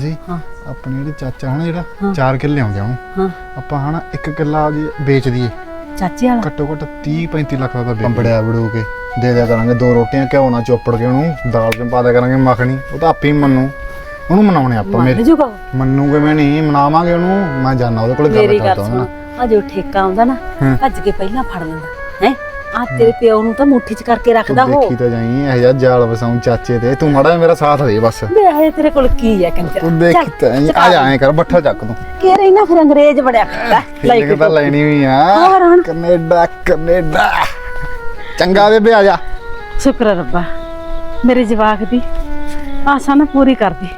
ਸੀ। ਹਾਂ। ਆਪਣੇ ਜਿਹੜੇ ਚਾਚਾ ਹਨਾ ਜਿਹੜਾ ਹਾਂ। 4 ਕਿੱਲੇ ਆਉਂਦੇ ਉਹਨੂੰ। ਹਾਂ। ਆਪਾਂ ਹਨਾ ਇੱਕ ਕਿੱਲਾ ਜੀ ਵੇਚ ਦਈਏ। ਚਾਚੇ ਵਾਲਾ? ਘੱਟੋ ਘੱਟ 30 35 ਲੱਖ ਦਾ ਤਾਂ ਬੜੂ ਕੇ ਦੇ ਦਿਆ ਕਰਾਂਗੇ ਦੋ ਰੋਟੀਆਂ ਘਿਓ ਨਾਲ ਚੋਪੜ ਕੇ ਉਹਨੂੰ ਦਾਲ ਚ ਪਾ ਦਿਆ ਕਰਾਂਗੇ ਮੱਖਣੀ ਉਹ ਤਾਂ ਆਪੇ ਹੀ ਮੰਨੂ। ਉਹਨੂੰ ਮਨਾਉਣੇ ਆਪਾਂ ਮੰਨ ਮੇਰੇ। ਜੂਗਾ ਮੰਨੂ ਕਿਵੇਂ ਨਹੀਂ ਮਨਾਵਾਂਗੇ ਉਹਨੂੰ ਮੈਂ ਜਾਣਾ ਉਹਦੇ ਕੋਲ ਗੱਲ ਮੇਰੀ ਗੱਲ ਕਰਦਾ ਸੁਣ ਹਾਂ ਆ ਜੋ ਠੇਕਾ ਆਉਂਦਾ ਨਾ ਹਾਂ। ਭੱਜ ਕੇ ਪਹਿਲਾਂ ਫੜ ਲੈਂਦਾ ਹੈ? ਆ ਤੇਰੇ ਪਿਓ ਨੂੰ ਤਾਂ ਮੁੱਠੀ 'ਚ ਕਰਕੇ ਰੱਖਦਾ ਹੋ ਦੇਖੀ ਤਾਂ ਜਾਈ ਇਹ ਜਿਹਾ ਜਾਲ ਵਸਾਉਂ ਚਾਚੇ ਤੇ। ਤੂੰ ਮਾੜਾ ਮੇਰਾ ਸਾਥ ਦੇ ਬਸ। ਵੇ ਆਏ ਤੇਰੇ ਕੋਲ ਕੀ ਹੈ ਕੰਜਰ? ਤੂੰ ਦੇਖੀ ਤਾਂ ਆ ਜਾ ਐਂ ਕਰ ਬੱਠਾ ਚੱਕ ਤੂੰ। ਕੇ ਰਹੀ ਨਾ ਫਿਰ ਅੰਗਰੇਜ਼ ਬੜਿਆ ਕਰਦਾ ਫੀਲਿੰਗ ਤਾਂ ਲੈਣੀ ਵੀ ਆ? Canada Canada. ਚੰਗਾ ਬੇਬੇ ਆ ਜਾ। ਸ਼ੁਕਰ ਰੱਬਾ। ਮੇਰੇ ਜਵਾਕ ਦੀ ਆਸਾਂ ਨਾ ਪੂਰੀ ਕਰਦੀ।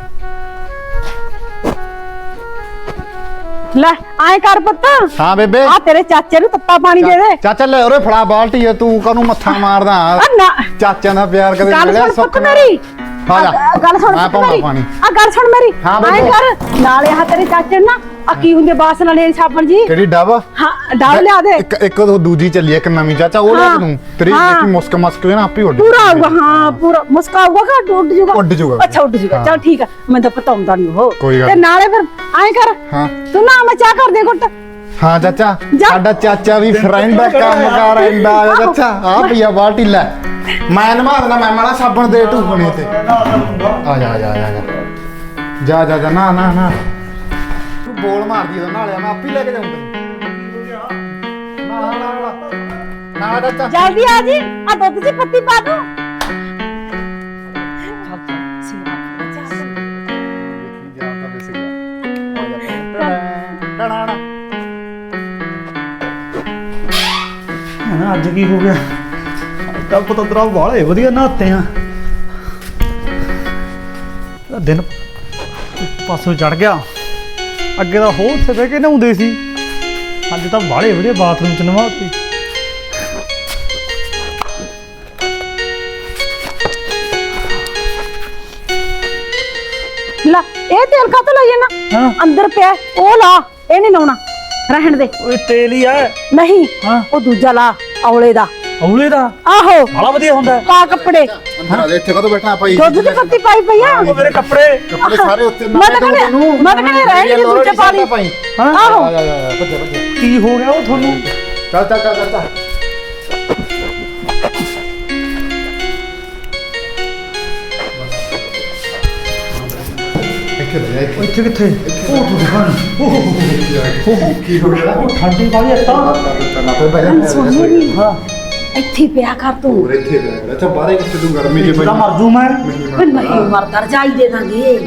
ਲੈ ਆਏ ਕਰ ਪੁੱਤ। ਹਾਂ ਬੇਬੇ। ਆ ਤੇਰੇ ਚਾਚੇ ਨੂੰ ਤੱਤਾ ਪਾਣੀ ਦੇ ਦੇ। ਚਾਚਾ ਲੈ ਉਰੇ ਫੜਾ ਬਾਲਟੀ ਆ ਤੂੰ ਕਾਹਨੂੰ ਮੱਥਾ ਮਾਰਦਾ? ਨਾ। ਚਾਚਿਆਂ ਦਾ ਪਿਆਰ ਕਦੇ ਮਿਲਿਆ? ਸੁੱਖ ਨਾਲ? ਮੇਰੀ। ਆ। ਗੱਲ ਸੁਣ ਮੈਂ ਪਾਉਂਦਾ ਪਾਣੀ। ਆ ਗੱਲ ਸੁਣ ਮੇਰੀ। ਬੇਬੇ। ਕਰ। ਨਾਲੇ ਆ ਤੇਰੇ ਚਾਚੇ ਨੂੰ ਨਾ ਆ ਕੀ ਹੁੰਦੇ ਬਾਸ ਨਾਲੇ ਸਾਬਣ ਜੀ? ਕਿਹੜੀ ਡੱਬ? ਹਾਂ ਡਾਲ ਲਿਆ ਦੇ। ਇੱਕ ਇੱਕ ਉਹ ਦੂਜੀ ਚੱਲੀ ਇੱਕ ਨਵੀਂ। ਚਾਚਾ ਉਹ ਲੈ ਹਾਂ। ਤੂੰ ਤੇਰੀ ਹਾਂ। ਜਿਹੜੀ ਮੁਸਕ ਮਸਕ ਹੋਈ ਨਾ ਆਪੇ ਉੱਡ ਪੂਰਾ ਆਊਗਾ ਹਾਂ ਪੂਰਾ ਮੁਸਕਾਊਗਾ ਕਿ ਉੱਡ ਜੂਗਾ? ਉੱਡ ਜਾਊਗਾ। ਅੱਛਾ ਉੱਡ ਜੂਗਾ। ਹਾਂ। ਚਲ ਠੀਕ ਆ ਮੈਂ ਤਾਂ ਪਤਾਉਂਦਾ ਨਹੀਂ ਉਹ। ਕੋਈ ਗੱਲ ਤੇ। ਨਾਲੇ ਫਿਰ ਆਏ ਕਰ ਹਾਂ। ਤੂੰ ਨਾ ਮੈਂ ਚਾਹ ਕਰ ਦੇ ਘੁੱਟ। ਹਾਂ ਚਾਚਾ। ਜਾ। ਸਾਡਾ ਚਾਚਾ ਵੀ ਫਰੈਂਡ ਆ ਕੰਮ ਕਰ ਰਹਿੰਦਾ ਆ ਚਾਚਾ। ਆ ਭਈਆ ਬਾਲਟੀ ਲੈ ਮੈਂ ਨਮਾ ਦੇਣਾ ਮੈਂ ਮਾੜਾ ਸਾਬਣ ਦੇ ਢੂਕਣੇ ਤੇ। ਆ ਜਾ ਆ ਜਾ ਆ ਜਾ, ਜਾ। ਜਾ ਜਾ ਜਾ ਨਾ ਨਾ ਨਾ। ਬੋਲ ਮਾਰਦੀ ਉਹਦਾ ਨਾਲਿਆ ਮੈਂ ਆਪੇ ਲੈ ਕੇ ਜਾਊਂਗਾ। ਨਾ ਨਾ ਨਾ ਨਾ ਨਾ ਚਾਚਾ। ਜਲਦੀ ਆ ਜੀ ਆ ਦੁੱਧ 'ਚ ਪੱਤੀ ਪਾ ਦੂੰ। ਅੱਜ ਕੀ ਹੋ ਗਿਆ? ਕੱਲ ਪਤੰਦਰਾ ਵਾਲੇ ਵਧੀਆ ਨਹਾਤੇ ਆ। ਦਿਨ ਪਾਸੋਂ ਚੜ ਗਿਆ। ਅੱਗੇ ਤਾਂ ਹੋਰ ਉੱਥੇ ਬਹਿ ਕੇ ਨਹਾਉਂਦੇ ਸੀ। ਅੱਜ ਤਾਂ ਵਾਲੇ ਵਧੀਆ ਬਾਥਰੂਮ ਚ ਨਹਾਤੇ ਲੈ ਇਹ ਤੇਲ ਕਾਤੋਂ ਲਈ ਜਾਣਾ ਹਾਂ। ਅੰਦਰ ਪਿਆ ਉਹ ਲਾ ਇਹ ਨਹੀਂ ਲਾਉਣਾ ਰਹਿਣ ਦੇ। ਓਏ ਤੇਲ ਹੀ ਆ। ਨਹੀਂ ਹਾਂ। ਉਹ ਦੂਜਾ ਲਾ ਔਲੇ ਦਾ। ਔਲੇ ਦਾ? ਆਹੋ। ਬੜਾ ਵਧੀਆ ਹੁੰਦਾ। ਹੈ। ਪਾ ਕੱਪੜੇ। ਅੰਦਰ ਜਾ ਇੱਥੇ ਕਦੋਂ ਬੈਠਾ ਭਾਈ? ਦੁੱਧ ਦੀ ਪੱਤੀ ਪਾਈ ਪਈ ਆ। ਉਹ ਮੇਰੇ ਕੱਪੜੇ। ਕੱਪੜੇ ਸਾਰੇ ਉੱਤੇ ਮੈਂ ਤਾਂ ਕਹਿੰਦੀ- ਮੈਂ ਤਾਂ ਕਹਿੰਦੀ ਰਹਿਣ ਦੇ ਦੂਜੇ ਪਾ ਲਈ। ਭਾਈ। ਹਾਂ। ਆਹੋ। ਆ ਜਾ ਆ ਜਾ ਭੱਜ ਭੱਜ ਕੀ ਹੋ ਗਿਆ ਉਹ ਤੁਹਾਨੂੰ? ਚੱਲ ਚੱਲ ਚੱਲ ਚੱਲ ਇੱਥੇ ਜਾ ਇੱਥੇ। ਉਹ ਇੱਥੇ ਕਿੱਥੇ? ਉਹ ਤੁਹਾਡੇ ਖਾਣ ਕੀ ਹੋ ਗਿਆ? ਉਹ ਠੰਡੀ ਵਾਲੀ ਅੱਤਾ ਨਾ ਕੋਈ ਸੋਨੇ ਦੀ ਹਾਂ। ਇੱਥੇ ਪਿਆ ਕਰ ਤੂੰ। ਪੂਰੇ ਇੱਥੇ ਜਾ ਅੱਛਾ ਬਾਹਰੇ ਕਿੱਥੇ ਤੂੰ ਗਰਮੀ ਚ ਤਾਂ ਮਰ ਜੂ ਮੈਂ। ਫਿਰ ਨਹੀਂ ਮਰਦਾ। ਰਜਾਈ ਦੇ ਦਾਂਗੇ।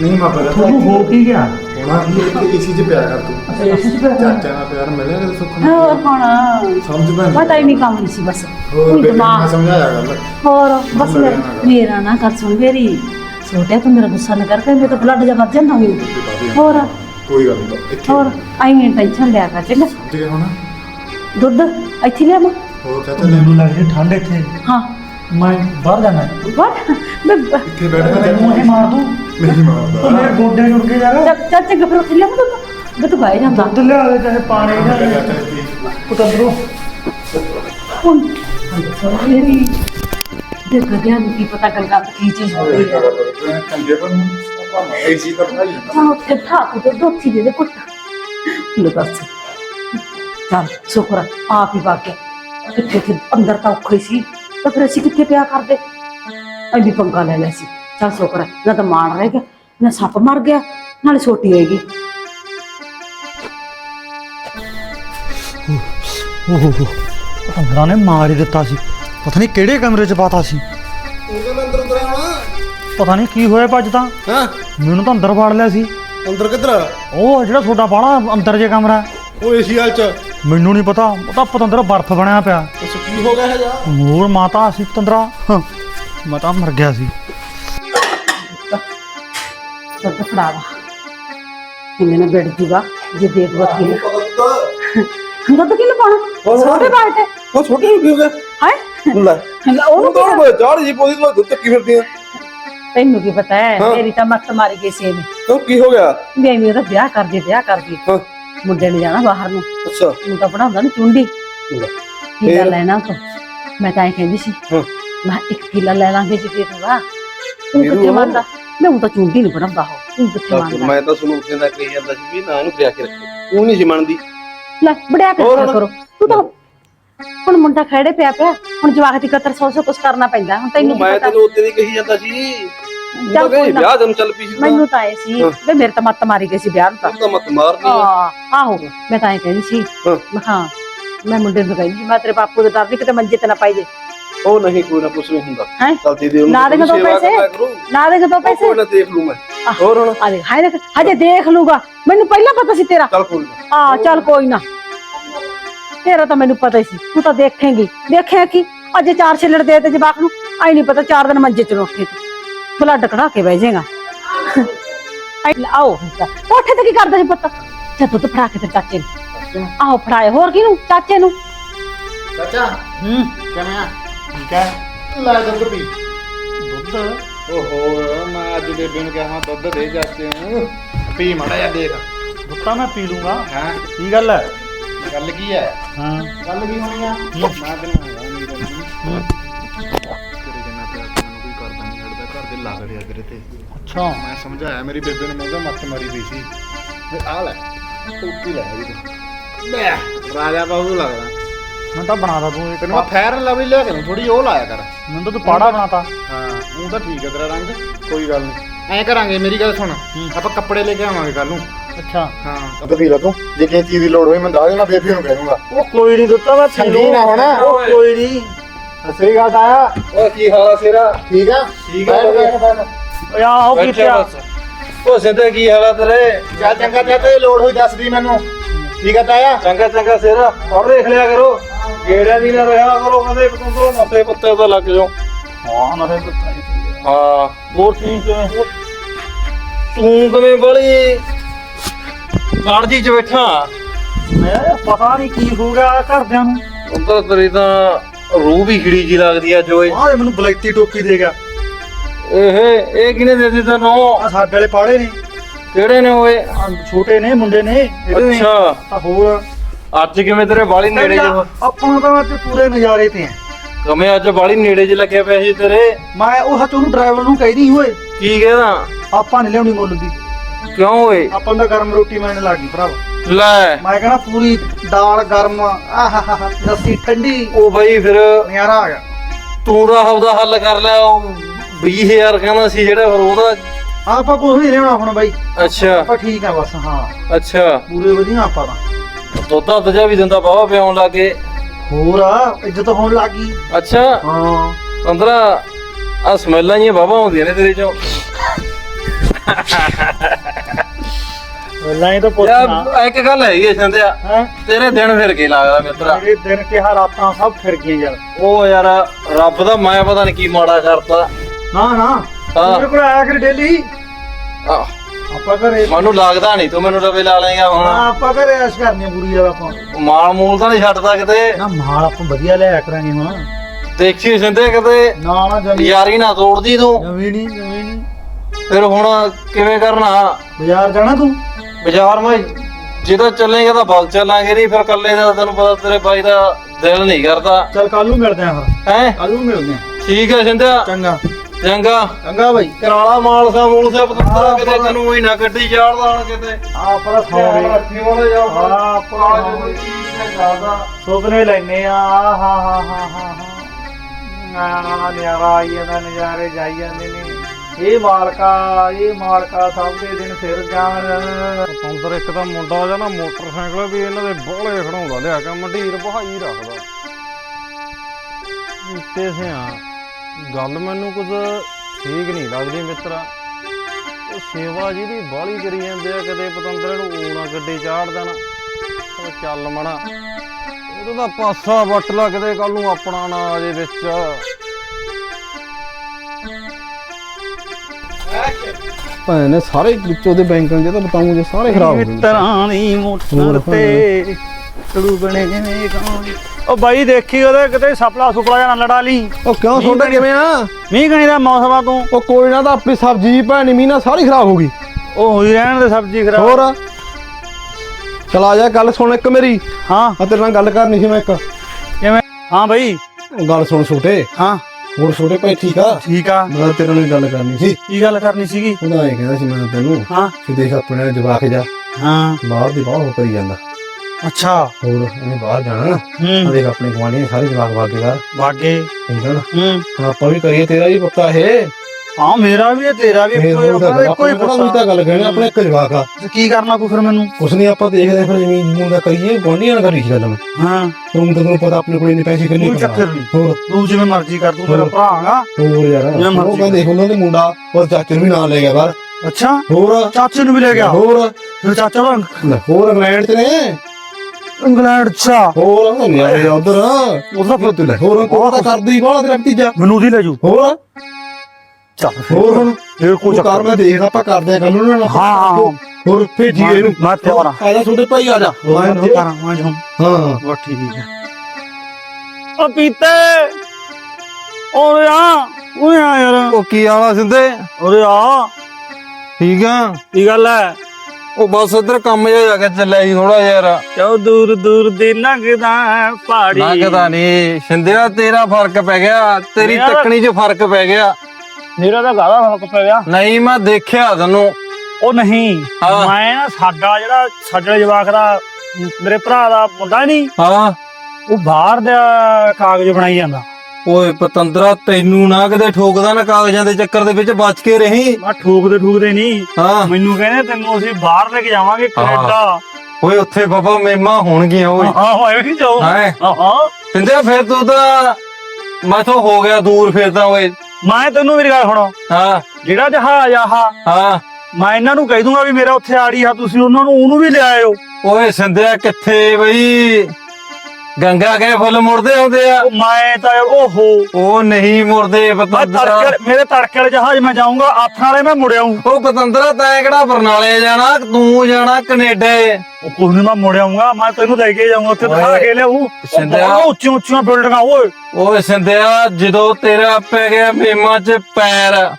ਨਹੀਂ ਮਾਪਾ ਤੁਹਾਨੂੰ ਹੋ ਕੀ ਗਿਆ? ਹੋਣਾ ਕੀ ਇੱਥੇ ਏਸੀ ਚ ਪਿਆ ਕਰ ਤੂੰ। ਅੱਛਾ ਇਸੇ ਚ ਪਿਆ ਚਾਚਾ ਨਾਲ ਪਿਆਰ ਮਿਲਿਆ ਸੁੱਖ ਹੋਰ ਨਾਲ ਹੁਣ ਸਮਝਦਾ ਨਹੀਂ ਪਤਾ ਹੀ ਨਹੀਂ ਕੰਮ ਸੀ ਬਸ। ਹੋਰ ਮੈਂ ਦਿਮਾਗ ਸਮਝਾਇਆ ਗੱਲ ਹੋਰ ਬਸ ਮੇਰਾ- ਮੇਰਾ ਨਾ ਕਰ ਸੁਣ ਮੇਰੀ। ਛੋਟਿਆ ਤੂੰ ਮੇਰਾ ਗੁੱਸਾ ਨਾ ਕਰਕੇ ਮੇਰੇ ਤਾਂ ਬਲੱਡ ਜਾ ਵੱਜ ਜਾਂਦਾ ਹੋਰ। ਕੋਈ ਗੱਲ ਨਹੀਂ ਹੋਰ ਆਈ ਨਹੀਂ ਟੈਨਸ਼ਨ ਲਿਆ ਕਰ ਚੰਗਾ ਸਮਝ ਗਿਆ ਹੋਣਾ? ਦੁੱਧ ਇੱਥੇ ਲਿਆ ਮੈਂ ਹੋਰ ਚਾਚਾ ਲੈ ਮੈਨੂੰ ਲੱਗਦੀ ਠੰਡ ਇੱਥੇ ਹਾਂ ਮੈਂ ਬਾਹਰ ਜਾਣਾ ਹੈ। ਵਾਟ ਮੈਂ ਇੱਥੇ ਬੈਠ ਕੇ ਤੈਨੂੰ ਇਹ ਮਾਰ ਦੂੰ ਨਹੀਂ ਉਹ ਮਾਰਦਾ ਮੇਰੇ ਗੋਡੇ ਜੁੜ ਕੇ ਯਾਰ ਚੱਲ ਚੰਗਾ ਫਿਰ ਉੱਥੇ ਲਿਆ ਮੈਂ ਦੁੱਧ ਦੁੱਧ ਪਾਇਆ ਜਾਂਦਾ ਦੁੱਧ ਲਿਆ ਦੇ ਚਾਹੇ ਪਾਣੀ ਲਿਆ ਦੇ ਪਤੰਦਰੋ ਹੁਣ ਸੁਣ ਮੇਰੀ ਦੇਖ ਗਦਿਆਂ ਨੂੰ ਕੀ ਪਤਾ ਗੰਗਾ ਤੋਂ ਕੀ ਚੀਜ਼ ਹੋ ਰਹੀ ਹੈ ਕੰਗੇ ਪਰ ਏਸੀ ਤਾਂ ਭਾਈ ਹੁਣ ਉੱਥੇ ਠਾ ਕੇ ਦੁੱਧ ਉੱਥੇ ਦੇ ਦੇ ਪੁੱਟ ਲੋ ਦੱਸ ਚੱਲ ਸ਼ੁਕਰ ਆ, ਆਪ ਹੀ ਵਾਕਿਆ ਕਿੱਥੇ ਕਿ ਅੰਦਰ ਤਾਂ ਔਖੇ ਸੀ ਤਾਂ ਫਿਰ ਅਸੀਂ ਕਿੱਥੇ ਪਿਆ ਕਰਦੇ ਐਡੀ ਪੰਗਾ ਲੈ ਲਿਆ ਸੀ ਚੱਲ ਸ਼ੁਕਰ ਆ, ਨਾ ਤਾਂ ਮਾਰ ਰਹਿ ਗਿਆ ਨਾ ਸੱਪ ਮਰ ਗਿਆ ਨਾਲੇ ਛੋਟੀ ਹੋਏਗੀ ਓਹੋ ਪਤੰਦਰਾ ਨੇ ਮਾਰ ਹੀ ਦਿੱਤਾ ਸੀ ਪਤਾ ਨਹੀਂ ਕਿਹੜੇ ਕਮਰੇ 'ਚ ਪਾਤਾ ਸੀ ਉਹਦੇ ਅੰਦਰ ਅੰਦਰ ਆਉਣਾ ਪਤਾ ਨਹੀਂ ਕੀ ਹੋਇਆ ਭੱਜ ਤਾਂ ਹਾਂ ਮੈਨੂੰ ਤਾਂ ਅੰਦਰ ਫਾੜ ਲਿਆ ਸੀ ਅੰਦਰ ਕਿੱਧਰ ਉਹ ਜਿਹੜਾ ਤੁਹਾਡਾ ਬਾਹਲਾ ਅੰਦਰ ਜੇ ਕਮਰਾ ਉਹ ਏਸੀ ਹਾਲ ਚ ਮੈਨੂੰ ਨਹੀਂ ਪਤਾ ਉਹ ਤਾਂ ਪਤੰਦਰ ਬਰਫ਼ ਬਣਿਆ ਪਿਆ। ਉਸ ਕੀ ਹੋ ਗਿਆ ਹੈ ਜਾ। ਹੋਰ ਮਾਤਾ ਸੀ ਪਤੰਦਰਾ। ਹਾਂ, ਮੈਂ ਤਾਂ ਮਰ ਗਿਆ ਸੀ। ਦੁੱਧ ਫੜਾਵਾ ਇਹਨੇ ਨਾ ਬਿੜ ਜੂਗਾ ਜੇ ਦੇਖ ਵਕੀ ਦੁੱਧ ਕਿੰਨੇ ਪਾਣਾ ਛੋਟੇ ਤੇ। ਉਹ ਛੋਟੇ ਹੋ ਗਏ ਹੋ ਗਏ ਹੈ? ਲੈ। ਉਹਨੂੰ ਤੂੰ ਤਾਂ ਚਾੜ ਜੀ ਪੋਦੀ ਤੂੰ ਦੁੱਧ ਕੀ ਫਿਰਦੀ ਆ। ਤੈਨੂੰ ਕੀ ਪਤਾ ਹੈ ਹਾਂ। ਮੇਰੀ ਤਾਂ ਮੱਤ ਮਾਰੀ ਗਈ ਸੀ ਇਹਨੇ ਕਿਉਂ ਕੀ ਹੋ ਗਿਆ? ਵੀ ਐਵੇਂ ਉਹਦਾ ਵਿਆਹ ਕਰ ਦੇ ਵਿਆਹ ਕਰ ਦੇ ਹਾਂ। ਮੁੰਡੇ ਨੇ ਜਾਣਾ ਬਾਹਰ ਨੂੰ। ਅੱਛਾ। ਨੂੰ ਤਾਂ ਬਣਾਉਂਦਾ ਨਾ ਚੁੰਡੀ। ਕਿਲਾ ਫੇਰ? ਲੈਣਾ ਤੋਂ। ਮੈਂ ਤਾਂ ਇਹ ਕਹਿੰਦੀ ਸੀ ਹਾਂ। ਮੈਂ ਇੱਕ ਕਿਲਾ ਲੈ ਲਾਂਗੇ ਜੇ ਦੂਗਾ ਤੂੰ ਦੇ ਕਿੱਥੇ। ਮੰਨਦਾ? ਮੈਂ ਉਹ ਤਾਂ ਚੁੰਡੀ ਨਹੀਂ ਬਣਾਉਂਦਾ ਹੋ ਤੂੰ ਕਿੱਥੇ ਮੰਨਦਾ? ਮੈਂ ਤਾਂ ਸੁਣੂ ਉੱਥੇ ਦਾ ਕਹੀ ਜਾਂਦਾ ਸੀ ਵੀ ਨਾ ਇਹਨੂੰ ਵਿਆਹ ਕੇ ਰੱਖੇ। ਉਹ ਨਹੀਂ ਸੀ ਮੰਨਦੀ। ਲੈ ਬੜਿਆ ਹੋਰ ਕਰ। ਤੂੰ ਤਾਂ ਹੁਣ ਮੁੰਡਾ ਖੜੇ ਪਿਆ ਪਿਆ। ਹੁਣ ਜਵਾਕ ਦੀ ਕਤਰ ਸੌ ਸੌ ਕੁਛ ਕਰਨਾ ਪੈਂਦਾ। ਹੁਣ ਤੈਨੂੰ ਕੀ ਮੈਂ ਤੈਨੂੰ ਉੱਤੇ ਦੀ ਕਹੀ ਜਾਂਦਾ ਸੀ। ਚੱਲ ਤਾਂ ਕਹੀ ਕੋਈ ਨਾ। ਵਿਆਹ ਜਨ ਚੱਲ ਪਈ ਸੀ ਤੂੰ। ਮੈਨੂੰ ਤਾਂ ਇਹ ਸੀ ਹਾਂ। ਵੇ ਮੇਰੇ ਤਾਂ ਮੱਤ ਮਾਰੀ ਗਈ ਸੀ ਵਿਆਹ ਨੂੰ ਤਾਂ। ਤਾਂ ਮਤ ਮਾਰਨੀ ਆ। ਹਾਂ ਆਹੋ ਮੈਂ ਤਾਂ ਇਹ ਕਹਿੰਦੀ ਸੀ। ਹਾਂ। ਮੈਂ ਹਾਂ ਮੈਂ ਮੁੰਡੇ ਨੂੰ ਕਹਿੰਦੀ ਸੀ ਮੈਂ ਤੇਰੇ ਬਾਪੂ ਦੇ ਡਰ ਨਹੀਂ ਕਿਤੇ ਮੰਜੇ ਤੇ ਨਾ ਪਾਈ ਦੇ। ਉਹ ਨਹੀਂ ਕੋਈ ਨਾ ਕੁਛ ਨਹੀਂ ਹੁੰਦਾ। ਹੈਂ? ਚੱਲ ਦੇ ਦੇ ਉਹਨੂੰ ਲਾ ਦੇਗਾ ਦੋ ਸੇਵਾ ਪੈਸੇ? ਕਰਿਆ ਕਰੋ। ਨਾ ਦੇਗਾ ਦੋ ਉਹ ਪੈਸੇ। ਕੋਈ ਨਾ ਦੇਖ ਲੂ ਮੈਂ। ਆਹ। ਹੋਰ ਹੁਣ? ਆ ਦੇਖ ਹਾਏ ਦੇਖ ਹਜੇ ਦੇਖ ਲੂਗਾ ਮੈਨੂੰ ਪਹਿਲਾਂ ਪਤਾ ਸੀ ਤੇਰਾ। ਚੱਲ ਕੋਈ ਨਾ। ਆ ਚੱਲ ਕੋਈ ਨਾ। ਤੇਰਾ ਤਾਂ ਮੈਨੂੰ ਪਤਾ ਹੀ ਸੀ। ਤੂੰ ਤਾਂ ਦੇਖੇਂਗੀ। ਦੇਖਿਆ ਕੀ? ਅਜੇ ਚਾਰ ਛਿੱਲੜ ਦੇ ਤੇ ਜਵਾਕ ਨੂੰ। ਆਈ ਨਹੀਂ ਪਤਾ ਚਾਰ ਦਿਨ ਮੰਜੇ ਚ ਉੱਠੇ ਤੇ। ਬਲੱਡ ਕਢਾ ਕੇ ਬਹਿ ਜਾਏਗਾ। ਆਓ ਉੱਠੇ ਤੇ ਕੀ ਕਰਦਾ ਸੀ ਪੁੱਤ? ਤੇ ਦੁੱਧ ਫੜਾ ਕੇ ਤੇ ਚਾਚੇ ਨੂੰ। ਆਹੋ ਫੜਾਏ। ਹੋਰ ਕਿਹਨੂੰ? ਚਾਚੇ ਨੂੰ। ਚਾਚਾ ਹੂੰ। ਕਿਵੇਂ ਆ? ਠੀਕ ਹੈ। ਲੈ ਦੁੱਧ ਪੀ। ਦੁੱਧ? ਓਹੋ ਮੈਂ ਅੱਜ ਬੇਬੇ ਨੂੰ ਕਿਹਾ ਦੁੱਧ ਦੇ ਜਾਤੇ ਨੂੰ। ਪੀ ਮੜਾ ਜਾ ਦੇਖ। ਦੁੱਧ ਤਾਂ ਮੈਂ ਪੀ ਲੂੰਗਾ। ਹਾਂ? ਕੀ ਗੱਲ ਹੈ? ਗੱਲ ਕੀ ਹੈ? ਹਾਂ। ਗੱਲ ਕੀ ਹੋਣੀ ਆ? ਮੈਂ ਤੈਨੂੰ ਹੂੰ। ਲੱਗ ਰਿਹਾ ਤੇਰੇ ਤੇ। ਅੱਛਾ। ਮੈਂ ਸਮਝਾਇਆ ਮੇਰੀ ਬੇਬੇ ਨੂੰ ਮੈਂ ਉਹਦਾ ਮੱਤ ਮਾਰੀ ਪਈ ਸੀ। ਵੀ ਆ ਲੈ ਟੋਪੀ ਲੈ ਤੂੰ ਮੈਂ ਰਾਜਾ ਬਾਬੂ ਲੱਗਦਾ। ਮੈਂ ਤਾਂ ਬਣਾਦਾ ਤੂੰ ਇਹ ਤੈਨੂੰ ਮੈਂ ਫੈਰ ਲਵਲੀ ਲਿਆ ਕੇ ਥੋੜੀ ਉਹ ਲਾਇਆ ਕਰ। ਮੈਨੂੰ ਤਾਂ ਤੂੰ ਪਾੜਾ ਬਣਾਤਾ। ਹਾਂ ਉਹ ਤਾਂ ਠੀਕ ਹੈ ਤੇਰਾ ਰੰਗ ਕੋਈ ਗੱਲ ਨਹੀਂ ਐਂ ਕਰਾਂਗੇ ਮੇਰੀ ਗੱਲ ਸੁਣ। ਆਪਾਂ ਕੱਪੜੇ ਲੈ ਕੇ ਆਵਾਂਗੇ ਕੱਲ ਨੂੰ। ਅੱਛਾ। ਹਾਂ। ਤਾਂ ਵੀਰ ਤੂੰ ਜੇ ਕਿਸੇ ਚੀਜ਼ ਦੀ ਲੋੜ ਹੋਈ ਮੈਂ ਦੱਸ ਦੇਣਾ ਬੇਬੇ ਨੂੰ ਕਹਿ ਦੂੰਗਾ। ਉਹ ਕੋਈ ਨਹੀਂ ਦੁੱਧ ਤਾਂ ਮੈਂ ਪੀ ਛੱਡੀ ਨਾ ਹੁਣ। ਉਹ ਕੋਈ ਨਹੀਂ ਸਹੀ ਗੱਲ ਆਇਆ ਉਹ ਕੀ ਹਾਲ ਆ ਤੇਰਾ? ਠੀਕ ਆ? ਠੀਕ ਆ। ਓਏ ਆਹੋ ਕੀਤਾ ਉਹ ਸਿੰਧੇ ਕੀ ਹਾਲ ਆ ਤੇਰੇ? ਚੱਲ ਚੰਗਾ ਚਾਚਾ ਜੇ ਲੋੜ ਹੋਈ ਦੱਸ ਦੀ ਮੈਨੂੰ। ਠੀਕ ਆ ਤਾਇਆ? ਚੰਗਾ ਚੰਗਾ ਸਿਰ। ਪੜ ਦੇਖ ਲਿਆ ਕਰੋ। ਗੇੜਿਆਂ ਦੀ ਨਾ ਰਿਹਾ ਕਰੋ ਕਦੇ ਪਤੰਦੋ ਨਸੇ ਪੱਤੇ ਤਾਂ ਲੱਗ ਜਾਓ। ਹਾਂ ਨਾ ਫਿਰ ਹਾਂ। ਹੋਰ ਠੀਕ ਹੈ ਤੂੰ ਕਿਵੇਂ ਬੜੀ ਕਾਲਜੀ ਚ ਬੈਠਾ। ਮੈਂ ਪਤਾ ਨਹੀਂ ਕੀ ਹੋ ਗਿਆ ਘਰਦਿਆਂ ਨੂੰ। ਅੰਦਰ ਤੇਰੀ ਤਾਂ ਰੂਹ ਵੀ ਖਿੜੀ ਜੀ ਲੱਗਦੀ ਆ ਜੋਏ ਆਹ ਮੈਨੂੰ ਬਲੈਤੀ ਟੋਪੀ ਦੇ ਗਿਆ। ਇਹ ਇਹ ਕਿਨੇ ਦੇ ਦਿੱਤੀ ਤੈਨੂੰ? ਆ ਸਾਡੇ ਵਾਲੇ ਪਾੜੇ ਨੇ। ਕਿਹੜੇ ਨੇ ਓਏ ਆਹ ਛੋਟੇ ਨੇ ਮੁੰਡੇ ਨੇ ਇਹਦੇ ਨੇ। ਅੱਛਾ। ਆ ਹੋਰ। ਅੱਜ ਕਿਵੇਂ ਤੇਰੇ ਬਾਲੀ ਨੇੜੇ ਜੋ ਆਪਾਂ ਤਾਂ ਅੱਜ ਪੂਰੇ ਨਜ਼ਾਰੇ ਤੇ ਆ। ਕਮੇ ਅੱਜ ਬਾਲੀ ਨੇੜੇ ਚ ਲੱਗਿਆ ਪਿਆ ਸੀ ਤੇਰੇ। ਮੈਂ ਉਹ ਹੱਥ ਉਹਨੂੰ ਡਰਾਈਵਰ ਨੂੰ ਕਹਿਦੀ ਹੋਏ ਕੀ ਕਹਿਦਾ? ਆਪਾਂ ਨਹੀਂ ਲਿਆਉਣੀ ਮੁੱਲ ਦੀ। ਕਿਉਂ ਓਏ? ਆਪਾਂ ਤਾਂ ਗਰਮ ਰੋਟੀ ਮੈਨ ਲੱਗੀ ਭਰਾਵਾ। ਲੈ। ਮੈਂ ਕਹਿੰਦਾ ਪੂਰੀ ਦਾਲ ਗਰਮ ਆਹਾਹਾ ਲੱਸੀ ਠੰਡੀ। ਉਹ ਬਈ ਫਿਰ ਨਜ਼ਾਰਾ ਆ ਗਿਆ। ਤੂੰ ਦਾ ਆਪਦਾ ਹੱਲ ਕਰ ਲਿਆ ਉਹ 20000 ਕਹਿੰਦਾ ਸੀ ਜਿਹੜਾ ਫਿਰ ਉਹਦਾ। ਆਪਾਂ ਕੁਝ ਨਹੀਂ ਲੈਣਾ ਹੁਣ ਬਾਈ। ਅੱਛਾ। ਆਪਾਂ ਠੀਕ ਆ ਬਸ ਹਾਂ। ਅੱਛਾ। ਪੂਰੇ ਵਧੀਆ ਆਪਾਂ ਤਾਂ। ਦੁੱਧਾ ਤਜਾ ਵੀ ਦਿੰਦਾ ਬਾਵਾ ਪਿਆਉਣ ਲੱਗੇ। ਹੋਰ ਆ ਇੱਜ਼ਤ ਹੋਣ ਲੱਗੀ ਅੱਛਾ। ਹਾਂ। ਅੰਦਰਾ ਆ ਸਮੈਲਾਂ ਜੀਆਂ ਬਾਵਾ ਆਉਂਦੀਆਂ ਨੇ ਤੇਰੇ ਚੋਂ। ਪਹਿਲਾਂ ਤਾਂ ਪੁੱਛਣਾ ਯਾਰ ਇੱਕ ਗੱਲ ਹੈਗੀ ਹੈ ਸੰਧਿਆ। ਹੈ? ਤੇਰੇ ਦਿਨ ਫਿਰ ਕੇ ਲੱਗਦਾ ਮਿੱਤਰਾ ਮੇਰੇ ਦਿਨ ਕਿਹਾ ਰਾਤਾਂ ਸਭ ਫਿਰ ਗਈਆਂ ਯਾਰ? ਉਹ ਯਾਰ ਰੱਬ ਦਾ ਮੈਂ ਪਤਾ ਨਹੀਂ ਕੀ ਮਾੜਾ ਕਰਤਾ। ਨਾ ਨਾ। ਹਾਂ। ਮੇਰੇ ਕੋਲ ਆਇਆ ਕਰ ਡੇਲੀ। ਆਹ, ਆਪਾਂ ਘਰੇ ਮੈਨੂੰ ਲੱਗਦਾ ਨਹੀਂ ਤੂੰ ਮੈਨੂੰ ਰਵੇ ਲਾ ਲੇਗਾ ਹਾਂ, ਹੁਣ ਆਪਾਂ ਘਰੇ ਐਸ਼ ਕਰਨੀ ਆ ਪੂਰੀ ਯਾਰ ਆਪਾਂ। ਮਾਲ ਮੂਲ ਤਾਂ ਨਹੀਂ ਛੱਡਦਾ ਕਿਤੇ। ਨਾ ਮਾਲ ਆਪਾਂ ਵਧੀਆ ਲਿਆ ਕਰਾਂਗੇ ਹੁਣ। ਦੇਖੀ ਸਿੰਧੇ ਕਿਤੇ? ਨਾ ਨਾ ਜਮੀ ਯਾਰੀ ਨਾ ਤੋੜਦੀ ਤੂੰ। ਜਮੀ ਨਹੀਂ ਜਮੀ ਨਹੀਂ ਫਿਰ ਹੁਣ ਕਿਵੇਂ ਕਰਨਾ? ਬਾਜ਼ਾਰ ਜਾਣਾ ਤੂੰ? ਬਾਜ਼ਾਰ ਮੈਂ ਜਿਹਦਾ ਚੱਲੇਗਾ ਤਾਂ ਬਲ ਚੱਲਾਂਗੇ ਨਹੀਂ ਫਿਰ ਕੱਲੇ ਦਾ ਤੈਨੂੰ ਪਤਾ ਤੇਰੇ ਬਾਈ ਦਾ ਦਿਲ ਨਹੀਂ ਕਰਦਾ ਚੱਲ ਕੱਲ ਨੂੰ ਮਿਲਦੇ ਆਂ ਫਿਰ ਹੈ ਕੱਲ ਨੂੰ ਮਿਲਦੇ ਆਂ ਠੀਕ ਹੈ ਸਿੰਧਿਆ ਚੰਗਾ ਚੰਗਾ ਚੰਗਾ ਬਾਈ ਕਰਾਲਾ ਮਾਲਸਾ ਮੂਲਸਾ ਪਤੰਦਰਾ ਕਿਤੇ ਤੈਨੂੰ ਹੀ ਨਾ ਗੱਡੀ ਚਾੜਦਾ ਹੁਣ ਕਿਤੇ ਆ ਆਪਾਂ ਤਾਂ ਸੌਂ ਗਏ ਰੱਖੀ ਹੋਣਾ ਜਾ ਹਾਂ ਆਪਾਂ ਤਾਂ ਸੌਂ ਗਏ। ਸੁਪਨੇ ਲੈਨੇ ਆ ਹਾਂ ਹਾਂ ਹਾਂ ਹਾਂ ਹਾਂ ਨਾ ਨਿਆਰਾ ਆਈ ਜਾਂਦਾ ਨਜ਼ਾਰੇ ਜਾਈ ਜਾਂਦੇ ਨੇ ਇਹ ਮਾਲਕਾ ਇਹ ਮਾਲਕਾ, ਸਭ ਦੇ ਦਿਨ ਫਿਰ ਜਾਣ। ਪਤੰਦਰ ਇੱਕ ਤਾਂ ਮੁੰਡਾ ਜਾਂ ਨਾ ਮੋਟਰਸਾਈਕਲ ਵੀ ਇਹਨਾਂ ਦੇ ਬੋਲੇ ਖੜਾਉਂਦਾ, ਲਿਆ ਕੇ ਮੰਡੀਰ ਬਹਾਈ ਰੱਖਦਾ। ਇੱਥੇ ਸਿਆ, ਗੱਲ ਮੈਨੂੰ ਕੁਝ ਠੀਕ ਨਹੀਂ ਲੱਗਦੀ ਮਿੱਤਰਾ। ਉਹ ਸੇਵਾ ਜਿਹਦੀ ਬਾਲੀ ਕਰੀ ਜਾਂਦੇ ਆ ਕਦੇ ਪਤੰਦਰ ਨੂੰ ਊਣਾ ਗੱਡੀ ਚਾੜ ਦੇਣਾ। ਉਹ ਚੱਲ ਮਣਾ, ਇਹਦਾ ਪਾਸਾ ਵੱਟ ਲਾ, ਕਿਤੇ ਕੱਲ ਨੂੰ ਆਪਣਾ ਨਾ ਆ ਜੇ ਵਿੱਚ। ਭਾਵੇਂ ਨੇ ਸਾਰੇ ਵਿੱਚ ਉਹਦੇ ਬੈਂਕਾਂ ਜੇ ਤਾਂ ਬਤਾਉਂ ਜੇ ਸਾਰੇ ਖਰਾਬ ਹੋ ਗਏ। ਮਿੱਤਰਾਂ ਦੀ ਮੋਟਰ ਤੇ ਕੜੂ ਬਣੇ ਜਿਵੇਂ ਗਾਉਂਦੀ ਉਹ ਬਾਈ ਦੇਖੀ ਉਹਦੇ ਕਿਤੇ ਸਪਲਾ ਸੁਪਲਾ ਜਾਂ ਨਾ ਲੜਾ ਲਈ। ਉਹ ਕਿਉਂ ਤੁਹਾਡਾ ਕਿਵੇਂ ਆ? ਮੀਂਹ ਕਣੀ ਦਾ ਮੌਸਮ ਆ ਤੂੰ। ਉਹ ਕੋਈ ਨਾ ਤਾਂ ਆਪਣੀ ਸਬਜ਼ੀ ਭੈਣੀ ਮੀਨਾ ਸਾਰੀ ਖਰਾਬ ਹੋ ਗਈ। ਉਹ ਹੋਈ ਰਹਿਣ ਦੇ ਸਬਜ਼ੀ ਖਰਾਬ। ਹੋਰ? ਚਲ ਆ ਜਾ ਗੱਲ ਸੁਣ ਇੱਕ ਮੇਰੀ। ਹਾਂ। ਤੇਰੇ ਨਾਲ ਗੱਲ ਕਰਨੀ ਸੀ ਮੈਂ ਇੱਕ। ਕਿਵੇਂ? ਹਾਂ ਬਾਈ। ਗੱਲ ਸੁਣ ਛੋਟੇ। ਹਾਂ। ਹੋਰ ਛੋਟੇ ਭਾਈ ਠੀਕ ਆ? ਠੀਕ ਆ। ਮੈਂ ਤੇਰੇ ਨਾਲ ਗੱਲ ਕਰਨੀ ਸੀ। ਕੀ ਗੱਲ ਕਰਨੀ ਸੀਗੀ? ਉਹਦਾ ਇਹ ਕਹਿੰਦਾ ਸੀ ਮੈਂ ਤੈਨੂੰ ਹਾਂ। ਕਿ ਦੇਖ ਆਪਣੇ ਜਵਾਕ ਜਾ। ਹਾਂ। ਬਾਹਰ ਦੀ ਬਾਹਰ ਹੋ ਕਰੀ ਜਾਂਦਾ। ਅੱਛਾ। ਹੋਰ ਇਹਨੇ ਬਾਹਰ ਜਾਣਾ ਹੂੰ। ਦੇਖ ਆਪਣੇ ਗਵਾਂਢੀ ਸਾਰੇ ਜਵਾਕ ਵਾਗੇ ਬਾਹਰ ਬਾਗੇ ਠੀਕ ਆ ਨਾ? ਹੂੰ। ਆਪਾਂ ਵੀ ਕਰੀਏ ਤੇਰਾ ਵੀ ਪਤਾ ਇਹ। ਹਾਂ ਮੇਰਾ ਵੀ ਹੈ ਤੇਰਾ ਵੀ ਫੇਰ ਕੋਈ ਉਹਦਾ ਆਪਣਾ ਇੱਕੋ ਹੀ ਆਪਾਂ ਪੁੱਤ ਤਾਂ ਗੱਲ ਕਹਿਣੀ ਆਪਣੇ ਇੱਕ ਜਵਾਕ ਆ। ਤੇ ਕੀ ਕਰਨਾ ਕੋ ਫਿਰ ਮੈਨੂੰ? ਕੁਛ ਨਹੀਂ ਆਪਾਂ ਦੇਖਦੇ ਫਿਰ ਜ਼ਮੀਨ ਜਮੂਨ ਦਾ ਕਰੀਏ ਗਵਾਂਢੀਆਂ ਨਾਲ ਕਰੀ ਗੱਲ ਮੈਂ ਹਾਂ। ਤੂੰ ਤਾਂ ਤੈਨੂੰ ਪਤਾ ਆਪਣੇ ਕੋਲ ਇੰਨੇ ਪੈਸੇ ਕਿੰਨੇ ਕੋਈ ਚੱਕਰ ਨਹੀਂ। ਹੋਰ। ਤੂੰ ਜਿਵੇਂ ਮਰਜ਼ੀ ਕਰ ਤੂੰ ਮੇਰਾ ਭਰਾ ਹੈਗਾ। ਹੋਰ ਯਾਰ ਜਿਵੇਂ ਮਰਜ਼ੀ ਉਹ ਕਹਿੰਦੇ ਉਹਨਾਂ ਦੇ ਮੁੰਡਾ ਉਹ ਚਾਚੇ ਨੂੰ ਵੀ ਨਾਲ ਲੈ ਗਿਆ ਬਾਹਰ। ਅੱਛਾ? ਹੋਰ। ਚਾਚੇ ਨੂੰ ਵੀ ਲੈ ਗਿਆ? ਹੋਰ। ਫਿਰ ਚਾਚਾ ਦਾ ਲੈ, ਹੋਰ ਇੰਗਲੈਂਡ ਚ ਨੇ? ਇੰਗਲੈਂਡ ਅੱਛਾ। ਹੋਰ ਨਿਆਰੇ ਉਧਰ। ਉਹਦਾ ਫਿਰ ਤੂੰ ਲੈ। ਹੋਰ ਉਹ ਤਾਂ ਕਰਦੀ ਹੀ ਬਾਹਲਾ ਤੇਰਾ ਭਤੀਜਾ। ਮੈਨੂੰ ਉਹਦੀ ਲੈ ਜੂ ਹੋਰ। ਚੱਲ ਹੋਰ ਹੁਣ ਇਹ ਕੋਈ ਤੂੰ ਕਰ। ਚੱਕਰ ਮੈਂ ਦੇਖਦਾ ਆਪਾਂ ਕਰਦੇ ਆ ਕੱਲ ਨੂੰ ਨਾਲ। ਹਾਂ, ਹਾਂ। ਹੋਰ ਭੇਜੀ ਮੈਂ- ਇਹਨੂੰ। ਮੈਂ ਤਿਆਰ ਆ। ਆ ਜਾ ਛੋਟੇ ਭਾਈ ਆ ਜਾ। ਮੈਂ ਤੇ ਕਰਾਂ ਮੈਂ ਜਾਉਂ ਹਾਂ। ਉਹ ਠੀਕ ਹੈ। ਉਹ ਪੀਤੇ। ਓਰੇ ਆ। ਓਏ ਆ ਯਾਰ। ਉਹ ਕੀ ਆਲਾ ਸਿੰਦੇ ਓਰੇ ਆ। ਠੀਕ ਆ। ਕੀ ਗੱਲ ਹੈ ਉਹ ਬਸ ਇੱਧਰ ਕੰਮ ਜਿਹਾ ਜਾ ਕੇ ਚੱਲਿਆ ਸੀ ਥੋੜਾ ਯਾਰ। ਕਿਉਂ ਦੂਰ ਦੂਰ ਦੇ ਲੰਘਦਾ ਪਹਾੜੀ? ਲੱਗਦਾ ਨਹੀਂ ਸਿੰਦਿਆ ਤੇਰਾ ਫ਼ਰਕ ਪੈ ਗਿਆ। ਤੇਰੀ ਯਾਰ। ਤੱਕਣੀ 'ਚ ਫ਼ਰਕ ਪੈ ਗਿਆ। ਮੇਰਾ ਤਾਂ ਗਾਦਾ ਫ਼ਰਕ ਪੈ ਗਿਆ ਨਹੀਂ ਮੈਂ ਦੇਖਿਆ ਤੈਨੂੰ। ਉਹ ਨਹੀਂ ਹਾਂ। ਮੈਂ ਨਾ ਸਾਡਾ ਜਿਹੜਾ ਸਾਡੇ ਜਵਾਕ ਦਾ ਮੇਰੇ ਭਰਾ ਦਾ ਮੁੰਡਾ ਨਹੀਂ ਹਾਂ। ਉਹ ਬਾਹਰ ਦਾ ਕਾਗਜ਼ ਬਣਾਈ ਜਾਂਦਾ। ਓਏ ਪਤੰਦਰਾ ਤੈਨੂੰ ਨਾ ਕਦੇ ਠੋਕਦਾ ਨਾ ਕਾਗਜ਼ਾਂ ਦੇ ਚੱਕਰ ਦੇ ਵਿੱਚ ਬਚ ਕੇ ਰਹੀ। ਮੈਂ ਠੋਕਦੇ ਠੋਕਦੇ ਨਹੀਂ ਹਾਂ। ਮੈਨੂੰ ਕਹਿੰਦੇ ਤੈਨੂੰ ਅਸੀਂ ਬਾਹਰ ਲੈ ਕੇ ਜਾਵਾਂਗੇ ਕੈਨੇਡਾ। ਓਏ ਉੱਥੇ ਬਾਬਾ ਮੇਮਾ ਹੋਣਗੀਆਂ ਓਏ। ਹਾਂ ਹੋਏ ਵੀ ਜਾਓ। ਹੈਂ? ਹਾਂ ਹਾਂ। ਸਿੰਦਿਆ ਫਿਰ ਤੂੰ ਤਾਂ ਮੈਥੋਂ ਹੋ ਗਿਆ ਦੂਰ ਫਿਰ ਤਾਂ ਓਏ। ਮੈਂ ਤੈਨੂੰ ਮੇਰੀ ਗੱਲ ਸੁਣੋ। ਹਾਂ। ਜਿਹੜਾ ਜਹਾਜ਼ ਆਹ ਹਾਂ। ਮੈਂ ਇਹਨਾਂ ਨੂੰ ਕਹਿ ਦੂੰਗਾ ਵੀ ਮੇਰਾ ਉੱਥੇ ਆੜੀ ਆ ਤੁਸੀਂ ਉਹਨਾਂ ਨੂੰ ਉਹਨੂੰ ਵੀ ਲਿਆਇਓ ਓਏ ਸਿੰਦਿਆ ਕਿੱਥੇ ਬਈ? ਗੰਗਾ ਗਏ ਫੁੱਲ ਮੁੜਦੇ ਹੁੰਦੇ ਆ? ਉਹ ਮੈਂ ਤਾਂ ਓਹੋ। ਉਹ ਨਹੀਂ ਮੁੜਦੇ ਮੈਂ ਪਤੰਦਰਾ। ਤੜਕੇ ਮੇਰੇ ਤੜਕੇ ਵਾਲੇ ਜਹਾਜ਼ ਮੈਂ ਜਾਊਂਗਾ ਆਥਣ ਵਾਲੇ ਮੈਂ ਮੁੜਿਆਉਂ ਉਹ ਪਤੰਦਰਾ ਤੈਂ ਕਿਹੜਾ ਬਰਨਾਲੇ ਜਾਣਾ? ਤੂੰ ਜਾਣਾ ਕੈਨੇਡਾ। ਉਹ ਕੁਝ ਨਹੀਂ ਮੈਂ ਮੁੜਿਆਉਂਗਾ ਮੈਂ ਤੈਨੂੰ ਲੈ ਕੇ ਜਾਊਂਗਾ ਉੱਥੇ ਦਿਖਾ ਓਏ, ਕੇ ਲਿਆਉਂ ਸਿੰਧਿਆ। ਉੱਚੀਆਂ ਉੱਚੀਆਂ ਬਿਲਡਿੰਗਾਂ ਓਏ। ਓਏ ਸਿੰਦਿਆ ਜਦੋਂ ਤੇਰਾ ਪੈ ਗਿਆ ਮੇਮਾ 'ਚ ਪੈਰ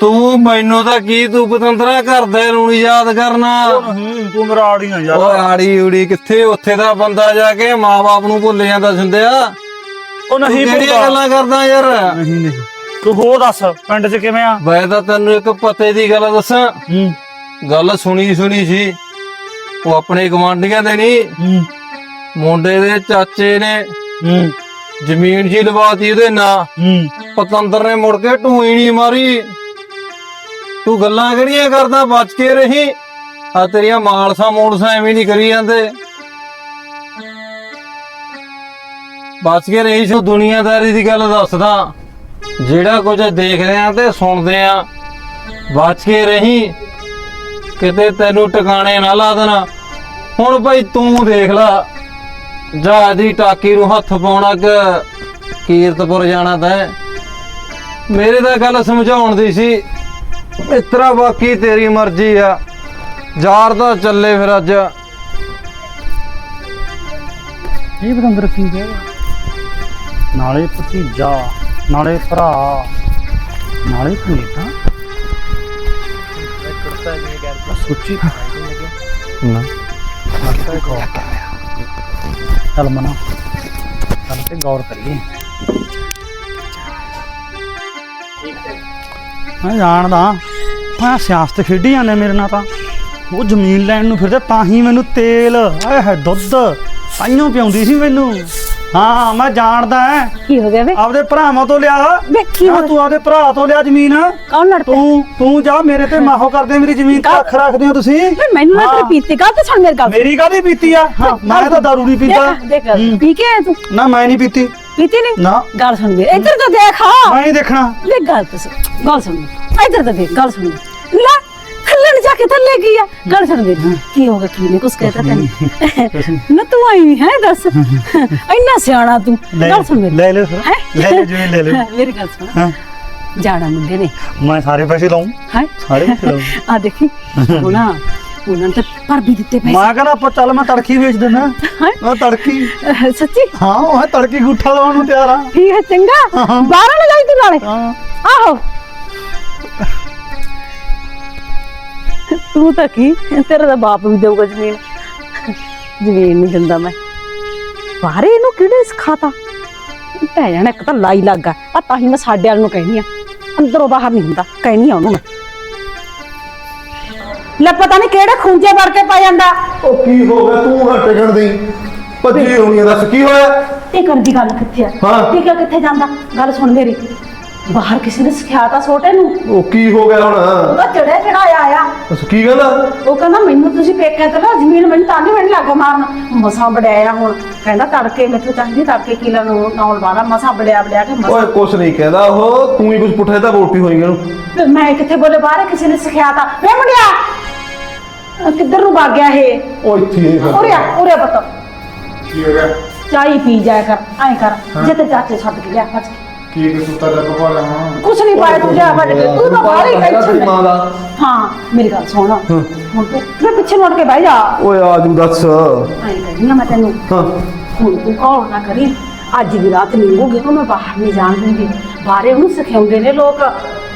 ਤੂੰ ਮੈਨੂੰ ਤਾਂ ਕੀ ਤੂੰ ਪਤੰਦਰਾ ਕਰਦੇ ਨੂੰ ਨੀ ਯਾਦ ਕਰਨਾ। ਨਹੀਂ ਤੂੰ ਮੇਰਾ ਆੜੀ ਨਾ ਯਾਰ। ਓਏ ਆੜੀ ਉੜੀ ਕਿੱਥੇ ਉੱਥੇ ਦਾ ਬੰਦਾ ਜਾ ਕੇ ਮਾਂ-ਬਾਪ ਨੂੰ ਭੁੱਲ ਜਾਂਦਾ ਸਿੰਦਿਆ ਉਹ ਨਹੀਂ ਕਿਹੜੀਆਂ। ਗੱਲਾਂ ਕਰਦਾ ਯਾਰ? ਨਹੀਂ ਨਹੀਂ। ਤੂੰ ਹੋਰ ਦੱਸ ਪਿੰਡ 'ਚ ਕਿਵੇਂ ਆ? ਮੈਂ ਤਾਂ ਤੈਨੂੰ ਇੱਕ ਪਤੇ ਦੀ ਗੱਲ ਦੱਸਾਂ। ਹੂੰ। ਗੱਲ ਸੁਣੀ ਸੁਣੀ ਸੀ। ਉਹ ਆਪਣੇ ਗਵਾਂਢੀਆਂ ਦੇ ਨਹੀਂ ਹੂੰ। ਮੁੰਡੇ ਦੇ ਚਾਚੇ ਨੇ। ਹੂੰ। ਜ਼ਮੀਨ ਜੀ ਲਵਾਤੀ ਉਹਦੇ ਨਾਂ। ਹੂੰ। ਪਤੰਦਰ ਨੇ ਮੁੜ ਕੇ ਢੂਈ ਨਹੀਂ ਮਾਰੀ। ਤੂੰ ਗੱਲਾਂ ਕਿਹੜੀਆਂ ਕਰਦਾ, ਬਚ ਕੇ ਰਹੀ? ਆ ਤੇਰੀਆਂ ਮਾਲਸਾ ਮੋਲਸਾ ਐਵੇਂ ਨਹੀਂ ਕਰੀ ਜਾਂਦੇ। ਬਚ ਕੇ ਰਹੀ ਸੋ ਦੁਨੀਆਦਾਰੀ ਦੀ ਗੱਲ ਦੱਸਦਾ। ਜਿਹੜਾ ਕੁਝ ਦੇਖਦੇ ਆ ਤੇ ਸੁਣਦੇ ਆ। ਬਚ ਕੇ ਰਹੀ, ਕਿਤੇ ਤੈਨੂੰ ਟਿਕਾਣੇ ਨਾ ਲਾ ਦੇਣਾ। ਹੁਣ ਭਾਈ ਤੂੰ ਦੇਖ ਲਾ, ਜਹਾਜ਼ ਦੀ ਟਾਕੀ ਨੂੰ ਹੱਥ ਪਾਉਣਾ ਕਿ ਕੀਰਤਪੁਰ ਜਾਣਾ ਤੈਂ। ਮੇਰੇ ਤਾਂ ਗੱਲ ਸਮਝਾਉਣ ਦੀ ਸੀ ਇਤਰਾ ਬਾਕੀ ਤੇਰੀ ਮਰਜ਼ੀ ਆ ਯਾਰ ਤਾਂ ਚੱਲੇ ਫਿਰ ਅੱਜ ਇਹ ਬਤੰਦਰ ਕੀ ਕਹਿ ਨਾਲੇ ਭਤੀਜਾ ਨਾਲੇ ਭਰਾ ਨਾਲੇ ਕਨੇਡਾ ਸੋਚੀ ਨਾ ਚੱਲ ਮਨਾ ਚੱਲ ਤੇ ਗੌਰ ਕਰੀਏ ਮੈਂ ਜਾਣਦਾ। ਮੈਂ ਸਿਆਸਤ ਖੇਡੀ ਜਾਂਦੇ ਮੇਰੇ ਨਾਲ ਤਾਂ। ਉਹ ਜ਼ਮੀਨ ਲੈਣ ਨੂੰ ਫਿਰਦੇ ਤਾਂ ਹੀ ਮੈਨੂੰ ਤੇਲ ਆਏ ਹੈ ਦੁੱਧ ਤਾਈਓ ਪਿਆਉਂਦੀ ਸੀ ਮੈਨੂੰ। ਹਾਂ ਮੈਂ ਜਾਣਦਾ ਐ। ਕੀ ਹੋ ਗਿਆ ਵੇ? ਆਪਦੇ ਭਰਾਵਾਂ ਤੋਂ ਲਿਆ। ਵੇ ਕੀ ਹੋ ਤੂੰ ਆਪਦੇ ਭਰਾ ਤੋਂ ਲਿਆ ਜ਼ਮੀਨ। ਕੌਣ ਲੜ ਪਿਆ? ਤੂੰ ਤੂੰ ਜਾ ਮੇਰੇ ਤੇ ਮਾਹੋ ਕਰਦੇ ਮੇਰੀ ਜ਼ਮੀਨ ਤੇ ਅੱਖ ਰੱਖਦੇ ਹੋ ਤੁਸੀਂ। ਮੈਨੂੰ ਨਾ ਤੇਰੀ। ਪੀਤੀ ਕਾ ਤੇ ਸੁਣ ਮੇਰੀ ਗੱਲ? ਮੇਰੀ ਕਾਹਦੀ ਪੀਤੀ ਆ? ਹਾਂ, ਮੈਂ ਤਾਂ ਦਾਰੂ ਨਹੀਂ ਹੂੰ। ਪੀ ਕੇ ਤੂੰ? ਨਾ ਮੈਂ ਨਹੀਂ ਪੀਤੀ। ਪੀਤੀ ਨਹੀਂ ਨਾ। ਗੱਲ ਸੁਣ ਮੇਰੇ ਇੱਧਰ ਤਾਂ ਦੇਖ ਨਹੀਂ ਦੇਖਣਾ। ਲੈ ਗੱਲ ਤਾਂ ਸੁਣ ਗੱਲ ਸੁਣ। ਇੱਧਰ ਤਾਂ ਦੇਖ ਗੱਲ ਸੁਣ। ਲੈ ਖੱਲਣ ਜਾ ਕੇ ਥੱਲੇ ਗਈ ਆ? ਗੱਲ ਸੁਣ ਮੇਰੀ ਕੀ ਹੋ ਗਿਆ ਕੀ ਨੇ ਕੁਛ ਕਹਿਤਾ ਤੈਨੂੰ। ਨਾ ਤੂੰ ਆਈ ਨਹੀਂ ਹੈ ਦੱਸ। ਇੰਨਾ ਸਿਆਣਾ ਤੂੰ। ਗੱਲ ਸੁਣ ਮੇਰੀ ਲੈ ਲੈ ਫਿਰ। ਹੈਂ? ਲੈ ਲੈ ਜਿਵੇਂ ਲੈ ਲੈ ਮੇਰੀ ਗੱਲ ਸੁਣ। ਹਾਂ। ਜਾਣਾ ਮੁੰਡੇ ਨੇ। ਮੈਂ ਸਾਰੇ ਪੈਸੇ ਲਾਉਂ ਹੈ? ਸਾਰੇ ਪੈਸੇ ਲਾਉਂ ਆ ਦੇਖੀ। ਉਹਨਾਂ ਨੇ ਤਾਂ ਪਰ ਵੀ ਦਿੱਤੇ ਪੈਸੇ ਮੈਂ ਕਹਿੰਦਾ ਆਪਾਂ ਚੱਲ ਮੈਂ ਤੜਕੀ ਵੇਚ ਦਿੰਦਾ ਹੈਂ? ਮੈਂ ਤੜਕੀ ਅਹ, ਸੱਚੀ ਹਾਂ ਉਹ ਤੜਕੀ ਗੁੱਠਾ ਲਾਉਣ ਨੂੰ ਤਿਆਰ ਆ ਠੀਕ ਹੈ ਚੰਗਾ ਬਾਹਰ ਨਾ ਜਾਈ ਤੂੰ ਨਾਲੇ ਹਾਂ ਆਹੋ ਤੂੰ ਤਾਂ ਕੀ ਤੇਰਾ ਤਾਂ ਬਾਪ ਵੀ ਦੇਊਗਾ ਜ਼ਮੀਨ ਜ਼ਮੀਨ ਨਹੀਂ ਦਿੰਦਾ ਮੈਂ ਬਾਹਰੇ ਇਹਨੂੰ ਕਿਹੜੇ ਸਿਖਾਤਾ ਪੈ ਜਾਣਾ ਇੱਕ ਤਾਂ ਲਾਈ ਲੱਗਾ ਆ ਤਾਂ ਹੀ ਮੈਂ ਸਾਡੇ ਵਾਲ ਨੂੰ ਕਹਿਣੀ ਆ ਅੰਦਰੋਂ ਬਾਹਰ ਨਹੀਂ ਹੁੰਦਾ ਕਹਿਣੀ ਆ ਉਹਨੂੰ ਮੈਂ ਲੈ ਪਤਾ ਨਹੀਂ ਕਿਹੜੇ ਖੂੰਜੇ ਵੜ ਕੇ ਪੈ ਜਾਂਦਾ। ਉਹ ਕੀ ਹੋ ਗਿਆ? ਤੂੰ ਹਟ ਟਿਕਣ ਦੀ ਭੱਜੀ ਹੋਣੀ ਆ, ਦੱਸ ਕੀ ਹੋਇਆ? ਇਹ ਕਰਨ ਦੀ ਗੱਲ ਕਿੱਥੇ ਆ? ਹਾਂ। ਠੀਕ ਆ ਕਿੱਥੇ ਜਾਂਦਾ? ਗੱਲ ਸੁਣ ਮੇਰੀ। ਬਾਹਰ ਕਿਸੇ ਨੇ ਸਿਖਾਤਾ ਛੋਟੇ ਨੂੰ। ਉਹ ਕੀ ਹੋ ਗਿਆ ਹੁਣ? ਉਹਦਾ ਚੜਿਆ ਚੜਾਇਆ ਆ ਦੱਸ ਕੀ ਕਹਿੰਦਾ? ਉਹ ਕਹਿੰਦਾ ਮੈਨੂੰ ਤੁਸੀਂ ਪੇਕਿਆਂ ਤੇ ਨਾ ਜ਼ਮੀਨ ਮੈਨੂੰ ਤਾਂ ਨਹੀਂ ਮੈਨੂੰ ਲੱਗ ਮਾਰਨ। ਮਸਾਂ ਬੜਿਆ ਹੁਣ। ਕਹਿੰਦਾ ਤੜਕੇ ਮੈਥੋਂ ਚਾਹੀਦੀ ਤੜਕੇ ਕਿਲਾ ਨੂੰ ਨੌਲ ਵਾਲਾ ਮਸਾਂ ਬੜਿਆ ਬੜਿਆ ਕੇ ਮਸਾਂ ਓਏ ਕੁਛ ਨਹੀਂ ਕਹਿੰਦਾ ਉਹ। ਤੂੰ ਹੀ ਕੁਝ ਪੁੱਠੇ ਤਾਂ ਬੋਲਤੀ ਹੋਈ ਇਹਨੂੰ ਤੇ ਮੈਂ ਕਿੱਥੇ ਬੋਲੇ? ਬਾਹਰ ਕਿਸੇ ਨੇ ਸਿਖਾਤਾ ਵੇ ਮੁੰਡਿਆ ਅਹ ਕਿੱਧਰ ਨੂੰ ਭੱਗ ਗਿਆ ਇਹ? ਉਹ ਇੱਥੇ ਹੀ ਫਿਰ। ਉਰੇ ਆ ਉਰੇ ਪੁੱਤ। ਕੀ ਹੋ ਗਿਆ? ਚਾਈ ਪੀ ਜਾਇਆ ਕਰ ਐਂ ਕਰ। ਜੇ ਤੇ ਚਾਚੇ ਛੱਡ ਕੇ ਲਿਆ ਭੱਜ ਕੇ। ਕੀ ਕਿ ਸੁੱਤਾ ਜਾ ਪਕਵਾ ਹਾਂ ਕੁਛ ਨਹੀਂ ਪਾਇਆ ਤੂੰ ਜਾ ਭੱਜ ਕੇ। ਤੂੰ ਤਾਂ ਬਾਹਰ ਹੀ ਟੈਨਸ਼ਨ ਮਾਂ ਦਾ ਹਾਂ ਮੇਰੀ ਗੱਲ ਸੁਣ। ਹੁਣ ਤੂੰ ਮੈਂ ਪਿੱਛੇ ਮੁੜ ਕੇ ਬਹਿ ਜਾ। ਓਏ ਆਜੂ ਦੱਸ। ਐਂ ਕਹਿੰਦੀ ਆ ਮੈਂ ਤੈਨੂੰ। ਹਾਂ। ਹੁਣ ਤੂੰ ਕੌਣ ਨਾ ਕਰੀ। ਅੱਜ ਵੀ ਰਾਤ ਨਿੰਗੂਗੀ ਉਹ ਮੈਂ ਬਾਹਰ ਨਹੀਂ ਜਾਣ ਦਿੰਦੀ। ਬਾਹਰੇ ਉਹਨੂੰ ਸਿਖਾਉਂਦੇ ਨੇ ਲੋਕ।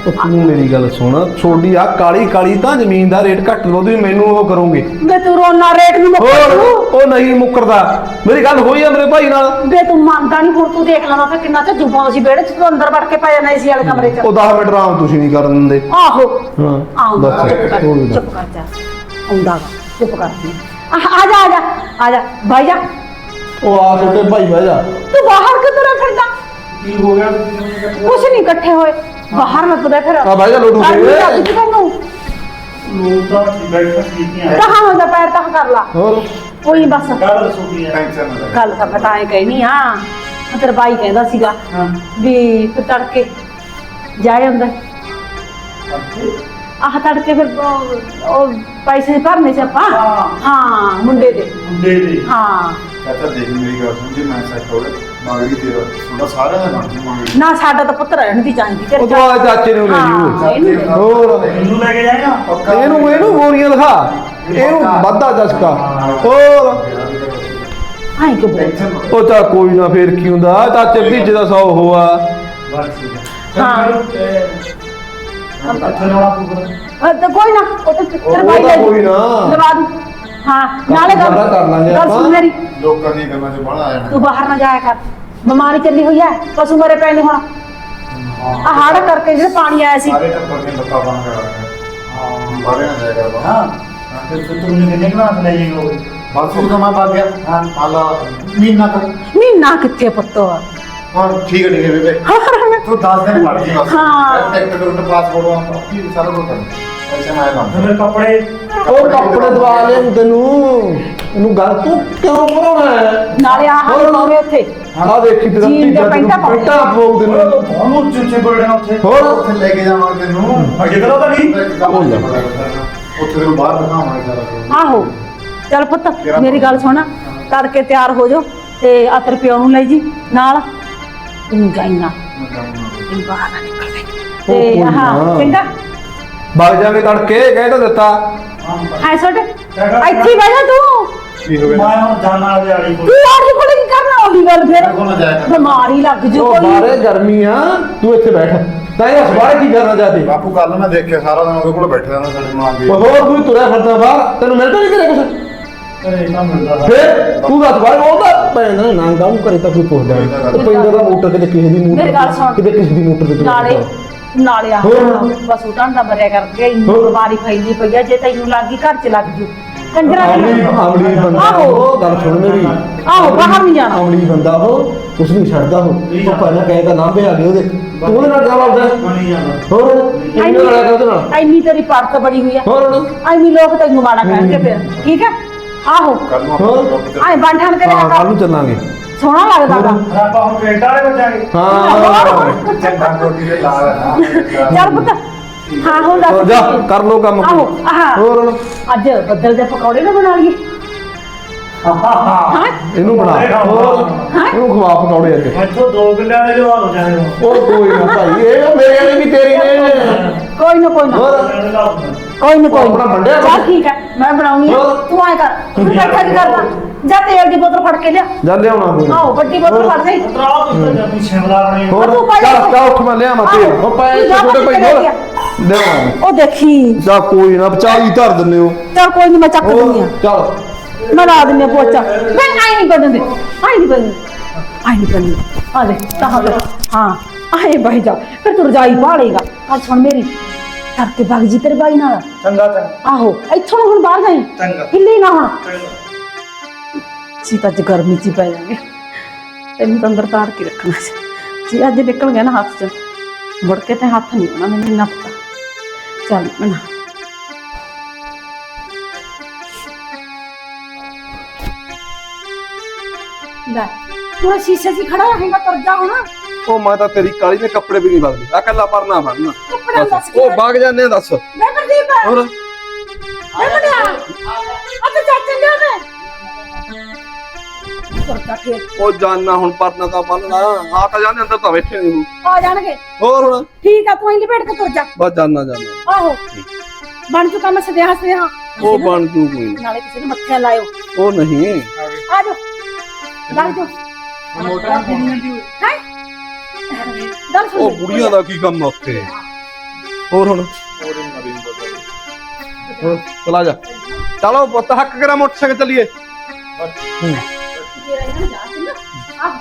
ਉਹ ਤੂੰ ਮੇਰੀ ਗੱਲ ਸੁਣ ਛੋਡੀ ਆ ਕਾਲੀ ਕਾਲੀ ਤਾਂ ਜ਼ਮੀਨ ਦਾ ਰੇਟ ਘੱਟ ਲੋ ਮੈਨੂੰ ਉਹ ਕਰੋਗੇ। ਵੇ ਤੂੰ ਰੋਣਾ ਰੇਟ ਨੂੰ ਹੋਰ ਮੁੱਕ ਉਹ ਨਹੀਂ ਮੁੱਕਰਦਾ। ਮੇਰੀ ਗੱਲ ਹੋਈ ਆ ਮੇਰੇ ਭਾਈ ਨਾਲ? ਵੇ ਤੂੰ ਮੰਨਦਾ ਨਹੀਂ ਹੁਣ ਤੂੰ ਦੇਖ ਲੈਣਾ ਤਾਂ ਕਿੰਨਾ ਤੇ ਜੁਬਾਂ ਸੀ ਵਿਹੜੇ ਚ ਤੂੰ ਅੰਦਰ ਵੜ ਕੇ ਪੈ ਜਾਣਾ ਸੀ ਵਾਲੇ ਕਮਰੇ ਚ। ਉਹ 10 ਮਿੰਟ ਆਰਾਮ ਤੁਸੀਂ ਨਹੀਂ ਕਰਨ ਦਿੰਦੇ। ਆਹੋ। ਹਾਂ ਆਉਂਦਾ ਚੁੱਪ ਕਰ ਹੋਰ ਦੱਸ। ਚੁੱਪ ਕਰ ਜਾ। ਆਉਂਦਾ ਵਾ, ਚੁੱਪ ਕਰ ਆ ਆ ਜਾ ਆ ਜਾ ਆ ਜਾ ਬਾਈ ਜਾ। ਉਹ ਆ ਛੋਟੇ ਭਾਈ ਬਹਿ ਜਾ। ਤੂੰ ਬਾਹਰ ਕਿੱਧਰ ਫਿਰਦਾ? ਕੀ ਹੋ ਗਿਆ? ਕੁਛ ਨਹੀਂ ਇਕੱਠੇ ਹੋਏ। ਬਾਹਰ ਮੈਂ ਤੁਰਿਆ ਫਿਰ। ਆ ਬਹਿ ਜਾ ਲੋਟੂ। ਲੱਗ ਗਈ ਤੈਨੂੰ। ਲੋਕ ਤਾਂ ਬੈਠ ਠੀਕ ਨਹੀਂ ਆ ਕਹਾਂ ਹੁੰਦਾ ਪੈਰ ਤੱਕ ਕਰ ਲਾ। ਹੋਰ? ਕੋਈ ਬਸ। ਗੱਲ ਕੀ ਹੈ ਗੱਲ ਤਾਂ ਮੈਂ ਤਾਂ ਐ ਕਹਿਨੀ ਆ। ਤੇਰਾ ਬਾਈ ਕਹਿੰਦਾ ਸੀਗਾ ਹਾਂ। ਵੀ ਫਿਰ ਤੜਕੇ ਜਾ ਜਾਂਦਾ ਆਹ ਤੜਕੇ ਫਿਰ ਉਹ- ਪੈਸੇ ਭਰਨੇ ਸੀ ਆਪਾਂ। ਹਾਂ। ਹਾਂ ਮੁੰਡੇ ਦੇ। ਮੁੰਡੇ ਦੇ। ਹਾਂ। ਚਾਚਾ ਦੇਖ ਮੇਰੀ ਗੱਲ ਸੁਣ ਜੇ ਮੈਂ ਸੈੱਟ ਹੋਵੇ ਮੰਗਦੀ ਤੇਰਾ ਤੁਹਾਡਾ ਸਾਰਿਆਂ ਦਾ ਨਾਮ ਮੰਗਦੀ ਨਾ ਸਾਡਾ ਤਾਂ ਪੁੱਤ ਰਹਿਣ ਦੀ ਚਾਹੀਦੀ ਤੇਰੇ ਉਹ ਤੋਂ ਆ ਚਾਚੇ ਨੂੰ ਲੈ ਹਾਂ, ਜੀ। ਇਹਨੂੰ ਲੈ। ਹੋਰ ਮੈਨੂੰ ਲੈ ਕੇ ਜਾਏਗਾ। ਇਹਨੂੰ ਇਹਨੂੰ ਗੋਰੀਆਂ ਦਿਖਾ। ਇਹਨੂੰ ਵਾਧਾ ਜਸਕਾ। ਹੋਰ। ਆਈ ਕਿ ਬੋਲ। ਉਹ ਤਾਂ ਕੋਈ ਨਾ ਫੇਰ ਕੀ ਹੁੰਦਾ। ਚਾਚੇ ਭਤੀਜੇ ਦਾ ਸੌ ਹੋਆ। ਬਸ ਠੀਕ ਹੈ। ਹਾਂ। ਅੱਛਾ ਨਾ ਪੂਰਾ ਅਹ ਤਾਂ ਕੋਈ ਨਾ ਉਹ ਤਾਂ ਤੇਰੇ ਉਹ ਬਾਈ ਤਾਂ ਲੈ ਜੂ। ਕੋਈ ਨਾ। ਲਵਾ ਦੂ। ਹਾਂ ਨਾਲੇ ਗੱਲ ਸਾਡਾ ਕਰ ਲਾਂਗੇ ਗੱਲ ਸੁਣ ਆਪਾਂ। ਮੇਰੀ ਲੋਕਾਂ ਦੀਆਂ ਗੱਲਾਂ 'ਚ ਬਣਾ ਆ ਜਾਣਾ ਤੂੰ ਬਾਹਰ ਨਾ ਜਾਇਆ ਕਰ ਬਿਮਾਰੀ ਚੱਲੀ ਹੋਈ ਹੈ ਪਸ਼ੂ ਮਰੇ ਪਏ ਨੇ ਹੁਣ ਆ ਹੜ ਕਰਕੇ ਜਿਹੜੇ ਪਾਣੀ ਆਇਆ ਸੀ ਸਾਰੇ ਟੱਬਰ ਦੀਆਂ ਲੱਤਾਂ ਬੰਨ ਕਰਾ ਰਹੇ ਹਾਂ ਬਾਰੇ ਨਾ ਜਾਇਆ ਕਰ ਹਾਂ ਫਿਰ ਤੂੰ ਮੈਨੂੰ ਕਿੰਨੇ ਕੁ ਨਾਲ ਲੈ ਜਾਏਗਾ ਉਹ ਬਸ ਉਹ ਤਾਂ ਮੈਂ ਭੱਗ ਗਿਆ ਹਾਂ। ਹਾਲਾ ਮਹੀਨਾ ਤੱਕ ਮਹੀਨਾ ਕਿੱਥੇ ਪੁੱਤ ਹਾਂ ਠੀਕ ਹੈ ਠੀਕ ਹੈ ਬੇਬੇ ਤੂੰ 10 ਦਿਨ ਪੜ ਗਈ ਬਸ ਹਾਂ। ਟਿਕਟ ਟੁਕਟ ਪਾਸਪੋਰਟ ਕੀ ਸਾਰਾ ਕੁਝ ਕਰ ਐਸੇ ਮੈਂ ਲਾਉਂਦਾ ਫਿਰ ਕੱਪੜੇ ਉਹ ਕੱਪੜੇ ਦਵਾ ਲੈ ਤੈਨੂੰ। ਇਹਨੂੰ ਗੱਲ ਤੂੰ ਕਿਉਂ ਬਣਾਉਣਾ ਹੈ? ਨਾਲੇ ਆਹ ਹੋਰ। ਨਾ। ਲਾਉਣੇ ਉੱਥੇ। ਆ ਦੇਖੀ ਤੇਰਾ ਜੀਨ ਭਤੀਜਾ ਦੀਆਂ ਤੈਨੂੰ ਪੈਂਟਾਂ ਪਾਉਂਦੇ। ਪੈਂਟਾਂ ਪਾਉ ਤੈਨੂੰ। ਬਹੁਤ ਉੱਚੇ ਉੱਚੇ ਬੋਲਦੇ ਨੇ ਉੱਥੇ। ਹੋਰ। ਉੱਥੇ ਲੈ ਕੇ ਜਾਵਾਂਗੇ ਤੈਨੂੰ। ਅੱਗੇ ਤਾਂ ਉਹਦਾ ਨਹੀਂ ਉਹ ਲੈ ਉੱਥੇ ਤੈਨੂੰ ਬਾਹਰ ਦਿਖਾਵਾਂਗੇ ਸਾਰਾ ਕੁਝ। ਆਹੋ। ਚੱਲ ਪੁੱਤ ਮੇਰੀ ਗੱਲ ਸੁਣ। ਤੜਕੇ ਤਿਆਰ ਹੋ ਜਾ ਤੇ ਆ ਤੇਰੇ ਪਿਓ ਨੂੰ ਲੈ ਜੀ। ਨਾਲ ਤੂੰ ਜਾਈਨਾ ਤੂੰ ਬਾਹਰ ਨਿਕਲ। ਤੇ ਆਹ। ਚੰਗਾ। ਵਗ ਜਾਗੇ ਤੜਕੇ ਕਹਿ ਤਾਂ ਦਿੱਤਾ। ਹਾਏ ਛੋਟੇ ਇੱਥੇ ਹੀ ਬਹਿ ਜਾ ਤੂੰ। ਕੀ ਹੋ ਗਿਆ? ਮੈਂ ਹੁਣ ਜਾਣਾ ਵਾਲੀ ਵਾਲੀ ਕੋਲ। ਤੂੰ ਆੜੀ ਕੋਲੇ ਕੀ ਕਰਨਾ ਉਹਦੀ ਗੱਲ ਫਿਰ? ਕੋਲ ਨਾ ਜਾਇਆ ਕਰ। ਬਿਮਾਰੀ ਲੱਗ ਜੂ ਉਹ ਕੋਈ। ਬਾਹਰੇ ਗਰਮੀ ਆ ਤੂੰ ਇੱਥੇ ਬੈਠ। ਤਾਂ ਇਹ ਅਖਬਾਰ ਕੀ ਕਰਨਾ ਚਾਹਤੇ? ਬਾਪੂ ਕੱਲ ਮੈਂ ਦੇਖਿਆ ਸਾਰਾ ਦਿਨ ਉਹਦੇ ਕੋਲ ਬੈਠਾ ਰਹਿੰਦਾ ਸਾਡੇ ਮਾਂ ਦੇ ਹੋਰ ਤੂੰ ਤੁਰਿਆ ਫਿਰਦਾ ਬਾਹਰ? ਤੈਨੂੰ ਮਿਲਦਾ ਨਹੀਂ ਕਰੇ ਕੁਛ? ਘਰੇ ਨਾ ਮਿਲਦਾ ਵਾ। ਫੇਰ ਤੂੰ ਦੱਸ ਬਾਹਰ ਉਹ ਤਾਂ ਪੈਂਦਾ ਨਾ ਨਾਂਗਾ ਨੂੰ ਕਰੇ ਤਾਂ ਕੋਈ ਪੁੱਛਦਾ ਨਹੀਂ ਉਹ ਪੈਂਦਾ ਦਾ ਮੋਟਰ ਕਿਤੇ ਕਿਸੇ ਦੀ ਮੇਰੀ ਗੱਲ ਸੁਣ। ਮੋਟਰ ਕਿਤੇ ਕਿਸੇ ਦੀ ਮੋਟਰ ਤੇ ਤੁਰਿਆ ਨਾਲੇ ਫਿਰਦਾ। ਨਾਲੇ ਆ। ਹੋਰ। ਬਸ ਉਟਾਂ ਦਾ ਮਰਿਆ ਕਰਦੇ ਇੰਨੀ ਹੋਰ। ਬਿਮਾਰੀ ਫੈਲੀ ਪਈ ਆ ਜੇ ਤੈਨੂੰ ਲੱਗੀ ਘਰ ਚ ਲੱਗ ਜੂ। ਕੰਜਰਾ ਅਮਲੀ ਅਮਲੀ ਬੰਦਾ ਆਹੋ। ਉਹ ਗੱਲ ਸੁਣ ਮੇਰੀ। ਆਹੋ ਬਾਹਰ ਨਹੀਂ ਜਾਣਾ। ਅਮਲੀ ਬੰਦਾ ਉਹ ਕੁਛ ਨਹੀਂ ਛੱਡਦਾ ਉਹ। ਉਹ ਪਹਿਲਾਂ ਕਹੇ ਤਾਂ ਲਾਂਬੇ ਆ ਗਏ ਉਹਦੇ ਤੂੰ ਉਹਦੇ ਨਾਲ ਜਾ ਵੜਦਾ? ਬਣੀ ਜਾਂਦਾ ਹੋਰ? ਇੰਨੇ ਨਾਲ ਕਰ ਉਹਦੇ ਨਾਲ? ਐਨੀ ਤੇਰੀ ਪਰਤ ਬੜੀ ਹੋਈ ਆ। ਹੋਰ? ਐਨੀ ਲੋਕ ਤੈਨੂੰ ਮਾੜਾ ਕਹਿਣਗੇ ਫਿਰ। ਠੀਕ ਹੈ ਆਹੋ। ਕੱਲ ਨੂੰ ਹੋਰ? ਆਪਾਂ ਐ ਬੰਠਾਂ ਕਰਿਆ ਹਾਂ ਕੱਲ ਕਰ ਨੂੰ ਚੱਲਾਂਗੇ। ਸੋਹਣਾ ਲੱਗਦਾ ਗਾ। ਫਿਰ ਆਪਾਂ ਹੁਣ ਕੈਨੇਡਾ ਵਾਲੇ ਕੋਲ ਜਾਗੇ। ਹਾਂ। ਚੰਗਾ ਕੋਟੀ ਦੇ ਲਾ ਲੈਣਾ ਚੱਲ ਪੁੱਤ। ਹਾਂ। ਹੁਣ ਦੱਸ। ਜਾ ਕਰ ਲੋ ਕੰਮ। ਆਹੋ ਆਹ। ਹੋਰ? ਅੱਜ ਬੱਦਲ ਦੇ ਪਕੌੜੇ ਨਾ ਬਣਾ ਲਈਏ। ਹਾਂ। ਇਹਨੂੰ ਬਣਾ। ਹੋਰ? ਇਹਨੂੰ ਖਵਾ ਪਕੌੜੇ ਅੱਜ। ਇੱਥੋਂ ਦੋ ਕਿੱਲਿਆਂ ਦੇ ਜਵਾਨ ਹੋ ਜਾਣੇ ਉਹ ਕੋਈ ਨਾ ਭਾਈ ਇਹ ਮੇਰੇ ਵਾਲੀ ਵੀ ਤੇਰੀ ਨੇ। ਕੋਈ ਨਾ ਕੋਈ ਨਾ। ਕੋਈ ਨਾ ਕੋਈ ਆਪਣਾ ਨਾ ਠੀਕ ਹੈ ਮੈਂ ਬਣਾਉਣੀ? ਤੂੰ ਐ ਕਰ। ਤੂੰ ਬੈਠਾ ਕੀ ਕਰਦਾ? ਜਾ ਤੇਲ ਦੀ ਬੋਤਲ ਫੜ ਕੇ ਲਿਆ ਜਾ ਲਿਆਉਣਾ ਕੋਈ ਨਾ। ਆਹੋ ਵੱਡੀ ਬੋਤਲ ਫੜ ਲਈ ਉਤਰਾ ਤੂੰ ਤਾਂ ਜਦ ਸ਼ਿਮਲਾ ਬਣੀ ਹੋਰ ਤੂੰ ਪਾ ਚੱਲ ਜਾ। ਚੱਲ ਉੱਠ ਮੈਂ ਲਿਆ ਮਤੇ ਆਹੋ। ਉਹ ਪਏ ਜਾ ਛੋਟੇ ਭਾਈ ਕਿੱਥੇ ਹੋਰ ਗਿਆ? ਦੇਵਾਂ ਉਹ ਦੇਖੀ ਜਾ ਕੋਈ ਨਾ ਚਾਲੀ ਧਰ ਦਿੰਦੇ ਹੋ ਚੱਲ ਕੋਈ ਨਹੀਂ ਮੈਂ ਚੱਕ ਦਿੰਦੀ ਹੋਰ ਆ ਚੱਲ ਮੈਂ ਲਾ ਦਿੰਦੀ ਆ ਪੋਚਾ ਮੈਂ ਆਈ ਨਹੀਂ ਕਰਨ ਦੇ ਆਈ ਨਹੀਂ ਕਰਨ ਆਈ ਨਹੀਂ ਕਰਨੀ ਆ ਲੈ ਤਾਂ ਦੇ ਹਾਂ ਆਏ ਬਾਈ ਜਾ ਫਿਰ ਤੂੰ ਰਜਾਈ ਭਾਲੇਗਾ ਆ ਸੁਣ ਮੇਰੀ ਕਰਕੇ ਬਾਗ ਜੀ ਤੇਰੇ ਬਾਈ ਨਾਲ ਚੰਗਾ ਚੰਗਾ ਆਹੋ ਇੱਥੋਂ ਨਾ ਹੁਣ ਬਾਹਰ ਜਾਈ ਚੰਗਾ। ਹਿੱਲੀ ਨਾ ਹੁਣ ਸੀ ਤਾਂ ਅੱਜ ਗਰਮੀ ਚ ਹੀ ਪੈ ਜਾਗੇ ਤੈਨੂੰ ਤਾਂ ਅੰਦਰ ਤਾੜ ਕੇ ਰੱਖਣਾ ਸੀ ਜੀ ਅੱਜ ਨਿਕਲ ਗਿਆ ਨਾ ਹੱਥ ਚ ਮੁੜ ਕੇ ਤੇ ਹੱਥ ਨਹੀਂ ਆਉਣਾ ਮੈਨੂੰ ਇੰਨਾ ਪਤਾ ਚੱਲ ਮਨਾ ਲੈ ਤੂੰ ਸ਼ੀਸ਼ੇ 'ਚ ਹੀ ਖੜਾ ਰਹੇਗਾ ਤੁਰ ਜਾ ਹੁਣ ਉਹ ਮੈਂ ਤਾਂ ਤੇਰੀ ਕਾਲੀ ਨੇ ਕੱਪੜੇ ਵੀ ਨਹੀਂ ਬਦਲੇ ਆ ਕੱਲਾ ਪਰਨਾ ਫੜਨਾ ਕੱਪੜਾ ਦੱਸ ਉਹ ਵਗ ਜਾਂਦੇ ਆ ਦੱਸ ਲੈ ਪ੍ਰਦੀਪ ਹੋਰ ਲੈ ਬੜਿਆ ਅੱਛਾ ਚਾਚਾ ਤੁਰ ਜਾ ਕੇ ਉਹ ਜਾਨਣਾ ਹੁਣ ਪਰਨਾ ਤਾਂ ਬੰਨਣਾ ਆ ਤਾਂ ਜਾਂਦੇ ਅੰਦਰ ਤਾਂ ਬੈਠੇ ਨਹੀਂ ਆ ਜਾਣਗੇ। ਹੋਰ ਹੁਣ? ਠੀਕ ਆ ਤੂੰ ਹੀ ਲਪੇਟ ਕੇ ਤੁਰ ਜਾ। ਬਸ ਜਾਨਣਾ ਜਾਨਣਾ। ਆਹੋ। ਬਣ ਚੁੱਕਾ ਮੈਂ ਸਦਿਆ ਸਦਿਆ ਉਹ ਬਣ ਜੂ ਕੋਈ। ਨੀ। ਨਾਲੇ ਕਿਸੇ ਨੂੰ ਮੱਥੇ ਲਾਇਓ। ਉਹ ਨਹੀਂ। ਆ ਜਾ ਲੱਗ ਜਾ ਮੋਟਰਾਂ ਕੁੜੀਆਂ ਦੀ ਹੈ? ਗੱਲ ਸੁਣ। ਉਹ ਲੈ। ਬੁੜੀਆਂ ਦਾ ਕੀ ਕੰਮ ਆ ਉੱਥੇ? ਹੋਰ ਹੁਣ? ਹੋਰ ਚਲਾ ਜਾ। ਚਲੋ ਪੁੱਤ ਹੱਕ ਕਰਾ ਮੋਟਰਸਾਈਕਲ ਚੱਲੀਏ। ਤੇਰਾ ਇਹਨਾਂ ਨੂੰ ਜਾ ਚੰਗਾ ਆਹ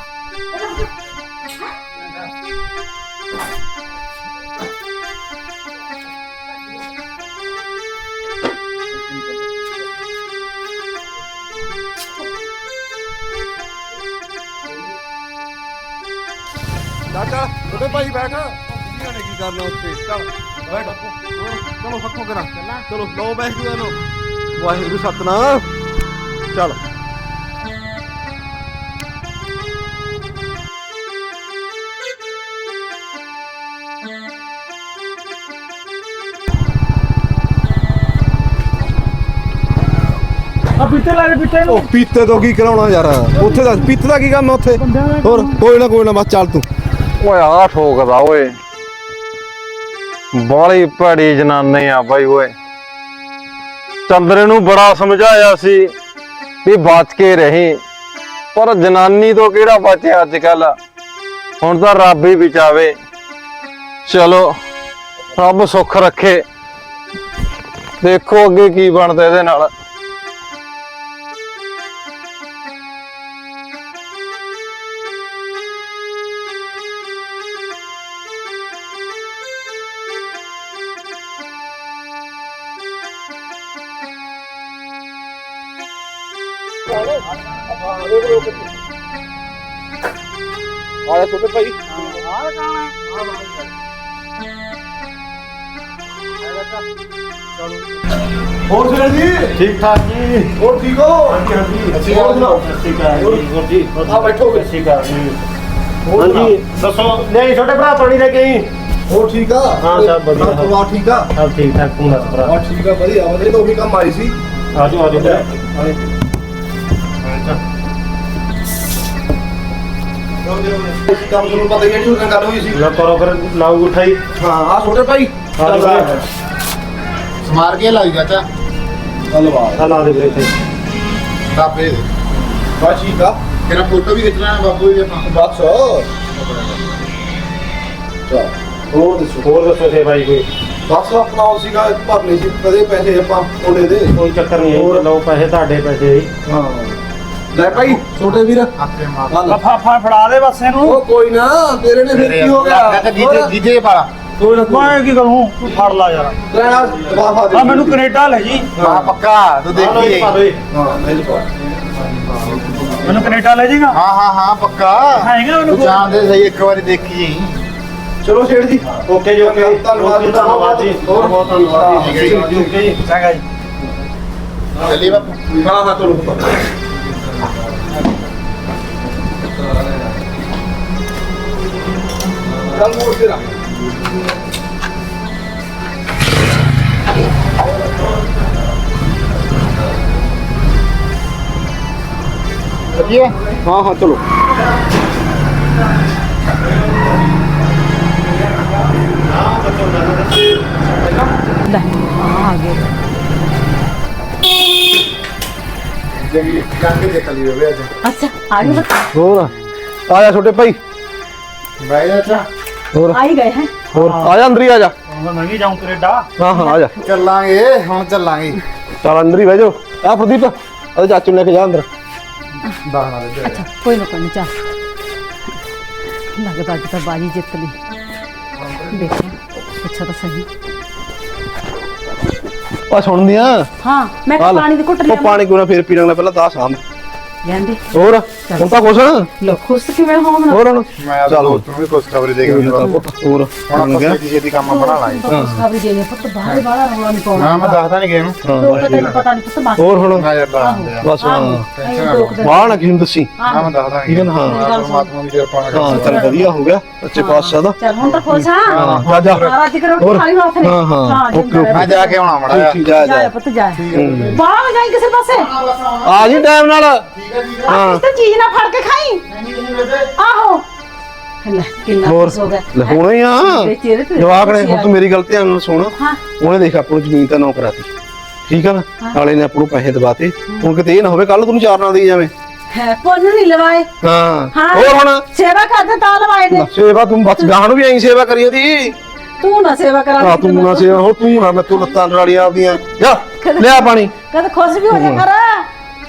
ਉਹਦੇ ਭਾਈ ਬੈਠ। ਬੁੜੀਆਂ ਨੇ ਕੀ ਕਰਨਾ ਉੱਥੇ? ਚੱਲ ਬੈਠ। ਹੋਰ, ਚਲੋ ਹੱਕੋ ਕਰਾ। ਚਲੋ ਲਓ ਬੈਠ ਜੂ ਇਹਨੂੰ ਵਾਹਿਗੁਰੂ ਸਤਨਾਮ। ਚੱਲ। ਪਿੱਤੇ ਲੈ ਪਿੱਤੇ ਨੂੰ? ਉਹ ਪੀਤੇ ਤੋਂ ਕੀ ਕਰਾਉਣਾ ਯਾਰ? ਉੱਥੇ ਦਾ ਪੀਤੇ ਦਾ ਕੀ ਕੰਮ ਆ ਉੱਥੇ? ਹੋਰ ਕੋਈ ਨਾ ਕੋਈ ਨਾ ਬਸ ਚੱਲ ਤੂੰ। ਓਏ ਆ ਠੋਕਦਾ ਓਏ। ਬਾਲੀ ਭੜੀ ਜਨਾਨੀ ਆ ਬਾਈ ਓਏ। ਚੰਦਰੇ ਨੂੰ ਬੜਾ ਸਮਝਾਇਆ ਸੀ ਵੀ ਬਚ ਕੇ ਰਹੀ। ਪਰ ਜਨਾਨੀ ਤੋਂ ਕਿਹੜਾ ਬਚੇ ਅੱਜ ਕੱਲ ਹੁਣ ਤਾਂ ਰੱਬ ਹੀ ਬਚਾਵੇ। ਚਲੋ ਰੱਬ ਸੁੱਖ ਰੱਖੇ। ਦੇਖੋ ਅੱਗੇ ਕੀ ਬਣਦਾ ਇਹਦੇ ਨਾਲ। ਜੀ ਠੀਕ ਠਾਕ ਜੀ ਹੋਰ ਠੀਕ ਹੋ ਹਾਂਜੀ ਹਾਂਜੀ ਅਸੀਂ ਹੋਰ ਸੁਣਾਓ ਸਤਿ ਸ਼੍ਰੀ ਅਕਾਲ ਜੀ ਹੋਰ ਜੀ ਆ ਬੈਠੋ ਸਤਿ ਸ਼੍ਰੀ ਅਕਾਲ ਜੀ ਹਾਂਜੀ ਦੱਸੋ ਨਹੀਂ ਛੋਟੇ ਭਰਾ ਪਾਣੀ ਲੈ ਕੇ ਆਈ। ਹੋਰ ਠੀਕ ਆ? ਹਾਂ, ਸਭ ਵਧੀਆ। ਘਰ ਪਰਿਵਾਰ ਠੀਕ ਆ? ਸਭ ਠੀਕ ਠਾਕ ਤੂੰ ਦੱਸ ਭਰਾ। ਹਾਂ ਠੀਕ ਆ ਵਧੀਆ। ਵਧੀਆ ਤਾਂ ਉਹੀ ਕੰਮ ਆਈ ਸੀ। ਆਜੋ ਆਜੋ ਕੰਮ ਤੁਹਾਨੂੰ ਪਤਾ ਹੀ ਹੈ ਝੂਠ ਗੱਲ ਹੋਈ ਸੀ। ਲਾ ਕਰੋ ਫਿਰ ਲਾਉ ਉਠਾਈ। ਹਾਂ ਆ ਛੋਟੇ ਭਾਈ। ਆਜੋ ਸਮਾਰ ਕੇ ਲਾਈ ਚਾਚਾ। ਧੰਨਵਾਦ। ਆ ਲਾ ਦੇ ਵੀਰੇ ਇੱਥੇ। ਕਾਪੇ ਦੇ ਬਸ ਠੀਕ ਆ। ਤੇਰਾ ਫੋਟੋ ਵੀ ਖਿੱਚਣਾ ਹੈ ਬਾਪੂ ਜੀ ਆਪਾਂ ਬਸ। ਚਲ। ਹੋਰ ਦੱਸੋ ਹੋਰ ਦੱਸੋ ਸੇ ਭਾਈ ਕੋਈ? ਬਸ ਆਪਣਾ ਉਹ ਸੀਗਾ ਭਰਨੇ ਸੀ ਕਦੇ ਪੈਸੇ ਆਪਾਂ ਉਹਨੇ ਦੇ। ਕੋਈ ਚੱਕਰ ਨਹੀਂ ਹੈ ਲਓ ਪੈਸੇ ਤੁਹਾਡੇ ਪੈਸੇ ਹਾਂ। ਲੈ ਭਾਈ ਛੋਟੇ ਵੀਰ। ਆਪੇ ਮਾਰ ਆ ਲੈ। ਫੜਾ ਦੇ ਬਸ ਇਹਨੂੰ। ਉਹ ਕੋਈ ਨਾ ਤੇਰੇ ਨੇ ਫਿਰ ਕੀ ਹੋ ਗਿਆ? ਗੀਜੇ ਗੀਜੇ ਪਾਲਾ ਕੋਈ ਨਾ ਮੈਂ ਕੀ ਕਰੂੰ? ਤੂੰ ਫੜ ਲਾ ਯਾਰ। ਲੈਣਾ ਦਵਾਫਾ ਦੇ। ਆ ਮੈਨੂੰ ਕੈਨੇਡਾ ਲੈ ਜੀ। ਆ ਪੱਕਾ ਤੂੰ ਦੇਖੀ ਹਾਂ ਨਹੀਂ ਪਾ ਮੈਨੂੰ ਕੈਨੇਡਾ ਲੈ ਜਾਏਗਾ ਹਾਂ ਹਾਂ ਹਾਂ ਪੱਕਾ। ਹੈਗਾ ਉਹਨੂੰ ਤੂੰ ਜਾਣਦੇ ਸਹੀ ਇੱਕ ਵਾਰੀ ਦੇਖੀ ਜੀ ਚਲੋ ਸ਼ੇਰ ਜੀ। ਓਕੇ ਜੀ ਓਕੇ। ਧੰਨਵਾਦ ਓਕੇ, ਧੰਨਵਾਦ ਜੀ। ਹੋਰ? ਬਹੁਤ ਧੰਨਵਾਦ ਜੀ ਹੈ ਜੀ। ਓਕੇ ਜੀ ਚੰਗਾ ਜੀ। ਚੱਲੀ ਬਾਪੂ। ਹਾਂ ਹਾਂ ਚਲੋ। ਚੱਲ ਮੋੜ ਕੇ ਰੱਖ। ਚੱਲੀਏ ਹਾਂ ਹਾਂ ਚਲੋ ਲੈ ਆ ਗਏ ਜੰਗੀ ਕੰਗੇ ਦੇਖ ਲਈ ਵੇ ਅੱਜ ਅੱਛਾ ਆ ਗਏ ਬੱਚੇ ਹੋਰ ਆ ਜਾ ਛੋਟੇ ਭਾਈ ਬਾਈ ਚਾਚਾ ਹੋਰ ਆ ਹੀ ਗਏ ਹੈ ਹੋਰ ਆ ਜਾ ਅੰਦਰ ਹੀ ਆ ਜਾ ਹੁਣ ਮੈਂ ਵੀ ਜਾਉਂ ਕੈਨੇਡਾ ਹਾਂ ਹਾਂ ਆ ਜਾ ਚੱਲਾਂਗੇ ਹੁਣ ਚੱਲਾਂਗੇ ਚੱਲ ਅੰਦਰ ਹੀ ਬਹਿ ਜਾਓ ਆ ਪ੍ਰਦੀਪ ਆ ਚਾਚੂ ਨੂੰ ਲੈ ਕੇ ਜਾ ਅੰਦਰ ਦਾਣਾ ਦੇ ਦੇ ਅੱਛਾ ਕੋਈ ਨਾ ਕੋਈ ਨਾ ਚੱਲ। ਲੱਗਦਾ ਅੱਜ ਤਾਂ ਬਾਜੀ ਜਿੱਤ ਲਈ। ਦੇਖੋ ਅੱਛਾ ਤਾਂ ਸਹੀ। ਆ ਸੁਣਦੀਆਂ ਹਾਂ ਮੈਂ। ਪਾਣੀ ਦੀ ਘੁੱਟ ਉਹ ਲਿਆ ਪਾਣੀ ਕਿਉਂ ਨਾ ਫੇਰ ਪੀ ਲਾਂਗੇ ਪਹਿਲਾਂ 10 ਆਮ ਜਾਂਦੇ ਹੋਰ? ਹੁਣ ਤਾਂ ਖੁਸ਼ ਆ ਲੋ ਖੁਸ਼ ਕਿਵੇਂ ਹੋਣ ਹੋਰ ਹੁਣ ਮੈਂ ਤਾਂ ਚਲੋ। ਦੋਸਤ ਨੂੰ ਵੀ ਖੁਸ਼ਖਬਰੀ ਦੇ ਕੇ ਆਉਂਦਾ ਹੋਰ ਹੁਣ ਆਪਾਂ ਗਿਆ ਛੇਤੀ ਕੰਮ ਬਣਾ ਲਾਂਗੇ ਖਬਰ ਦੇਣੀ ਪੁੱਤ ਬਾਹਰ ਬਾਹਰ ਰੌਲਾ ਨਹੀਂ ਪਾਉਣਾ ਹਾਂ ਮੈਂ ਦੱਸਦਾ ਨਹੀਂ ਗਿਆ ਨੂੰ ਲੋਕ ਤੈਨੂੰ ਪਤਾ ਨਹੀਂ ਪੁੱਤ ਮਾਰ ਹੋਰ ਹੁਣ ਨਾ ਯਾਰ ਆ ਬਸ ਹਾਂ ਦੇ ਬਾਹਰ ਨਾ ਕਿਸੇ ਨੂੰ ਦੱਸੀ ਹਾਂ ਮੈਂ ਦੱਸਦਾ ਠੀਕ ਹੈ ਨਾ, ਹਾਂ। ਪਰਮਾਤਮਾ ਦੀ ਕਿਰਪਾ ਨਾਲ ਹਾਂ ਚੱਲ ਵਧੀਆ ਹੋ ਗਿਆ ਅੱਛੇ ਪਾਤਸ਼ਾਹ ਦਾ ਚੱਲ ਹੁਣ ਤਾਂ ਖੁਸ਼ ਹਾਂ ਹਾਂ ਜਾ ਜਾ ਸਾਰਾ ਰੋਟੀ ਹੋਰ? ਖਾਲੀ ਹੱਥ ਨੇ ਹਾਂ, ਹਾਂ, ਓਕੇ, ਮੈਂ ਜਾ ਕੇ ਆਉਣਾ ਮੜਾ ਜਾ ਜਾ ਜਾ ਪੁੱਤ ਜਾ ਬਾਹਰ ਜਾਈ ਕਿਸੇ ਪਾਸੇ ਆ ਜੀ ਟਾਈਮ ਨਾਲ ਹਾਂ ਹਾਂ ਤੇ ਚੀਜ਼ ਨਾ ਫੜ ਕੇ ਖਾਈ? ਆਹੋ। ਲੈ ਕਿੰਨਾ ਹੋਰ ਖੁਸ਼ ਹੋ ਗਿਆ। ਲੈ ਹੋਣਾ ਹੀ ਆ। ਦੇ ਚਿਹਰੇ ਤੇ ਜਵਾਕ ਨੇ ਹੁਣ ਤੂੰ ਮੇਰੀ ਗੱਲ ਧਿਆਨ ਨਾਲ ਸੁਣ। ਉਹਨੇ ਦੇਖ ਆਪਾਂ ਨੂੰ ਜ਼ਮੀਨ ਤਾਂ ਨੌ ਕਰਾਤੀ ਠੀਕ ਆ ਨਾ? ਨਾਲੇ ਨੇ ਆਪਾਂ ਨੂੰ ਪੈਸੇ ਦਵਾਤੇ। ਹੁਣ ਕਿਤੇ ਇਹ ਨਾ ਹੋਵੇ ਕੱਲ ਤੈਨੂੰ ਚਾਰ ਨਾਲ ਦੇਈ ਜਾਵੇਂ। ਹੈ ਪੁੰਨ ਨਹੀਂ ਲਵਾਏ। ਹਾਂ। ਹਾਂ। ਹੋਰ ਹੁਣ? ਸੇਵਾ ਕਰਦੇ ਤਾਂ ਲਵਾਏ ਨੇ। ਸੇਵਾ ਤੂੰ ਬਸ ਗਾਹ ਨੂੰ ਵੀ ਐਂ ਸੇਵਾ ਕਰੀ ਤੂੰ ਨਾ ਸੇਵਾ ਕਰਾ ਆ ਤੂੰ ਨਾ ਸੇਵਾ ਹੋ ਤੂੰ ਨਾ ਮੈਂ ਤੂੰ ਲੱਤਾਂ ਨਾਲੀਆਂ ਆਪਦੀਆਂ। ਜਾ ਲਿਆ ਪਾਣੀ। ਕਦੇ ਖੁਸ਼ ਵੀ ਹੋ ਜਾ ਕਰ।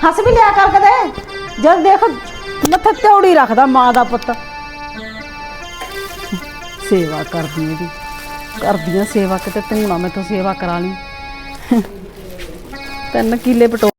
ਹੱਸ ਵੀ ਲਿਆ ਕਰ ਕਦੇ। ਜਦ ਦੇਖ, ਮੱਥੇ ਤੌੜੀ ਰੱਖਦਾ ਮਾਂ ਦਾ ਪੁੱਤ। ਸੇਵਾ ਕਰਦੀ ਇਹਦੀ। ਕਰਦੀਆਂ ਸੇਵਾ, ਕਿਤੇ ਤੂੰ ਨਾ ਮੈਥੋਂ ਸੇਵਾ ਕਰਾ ਲਈ। ਤਿੰਨ ਕਿੱਲੇ ਪਟੋ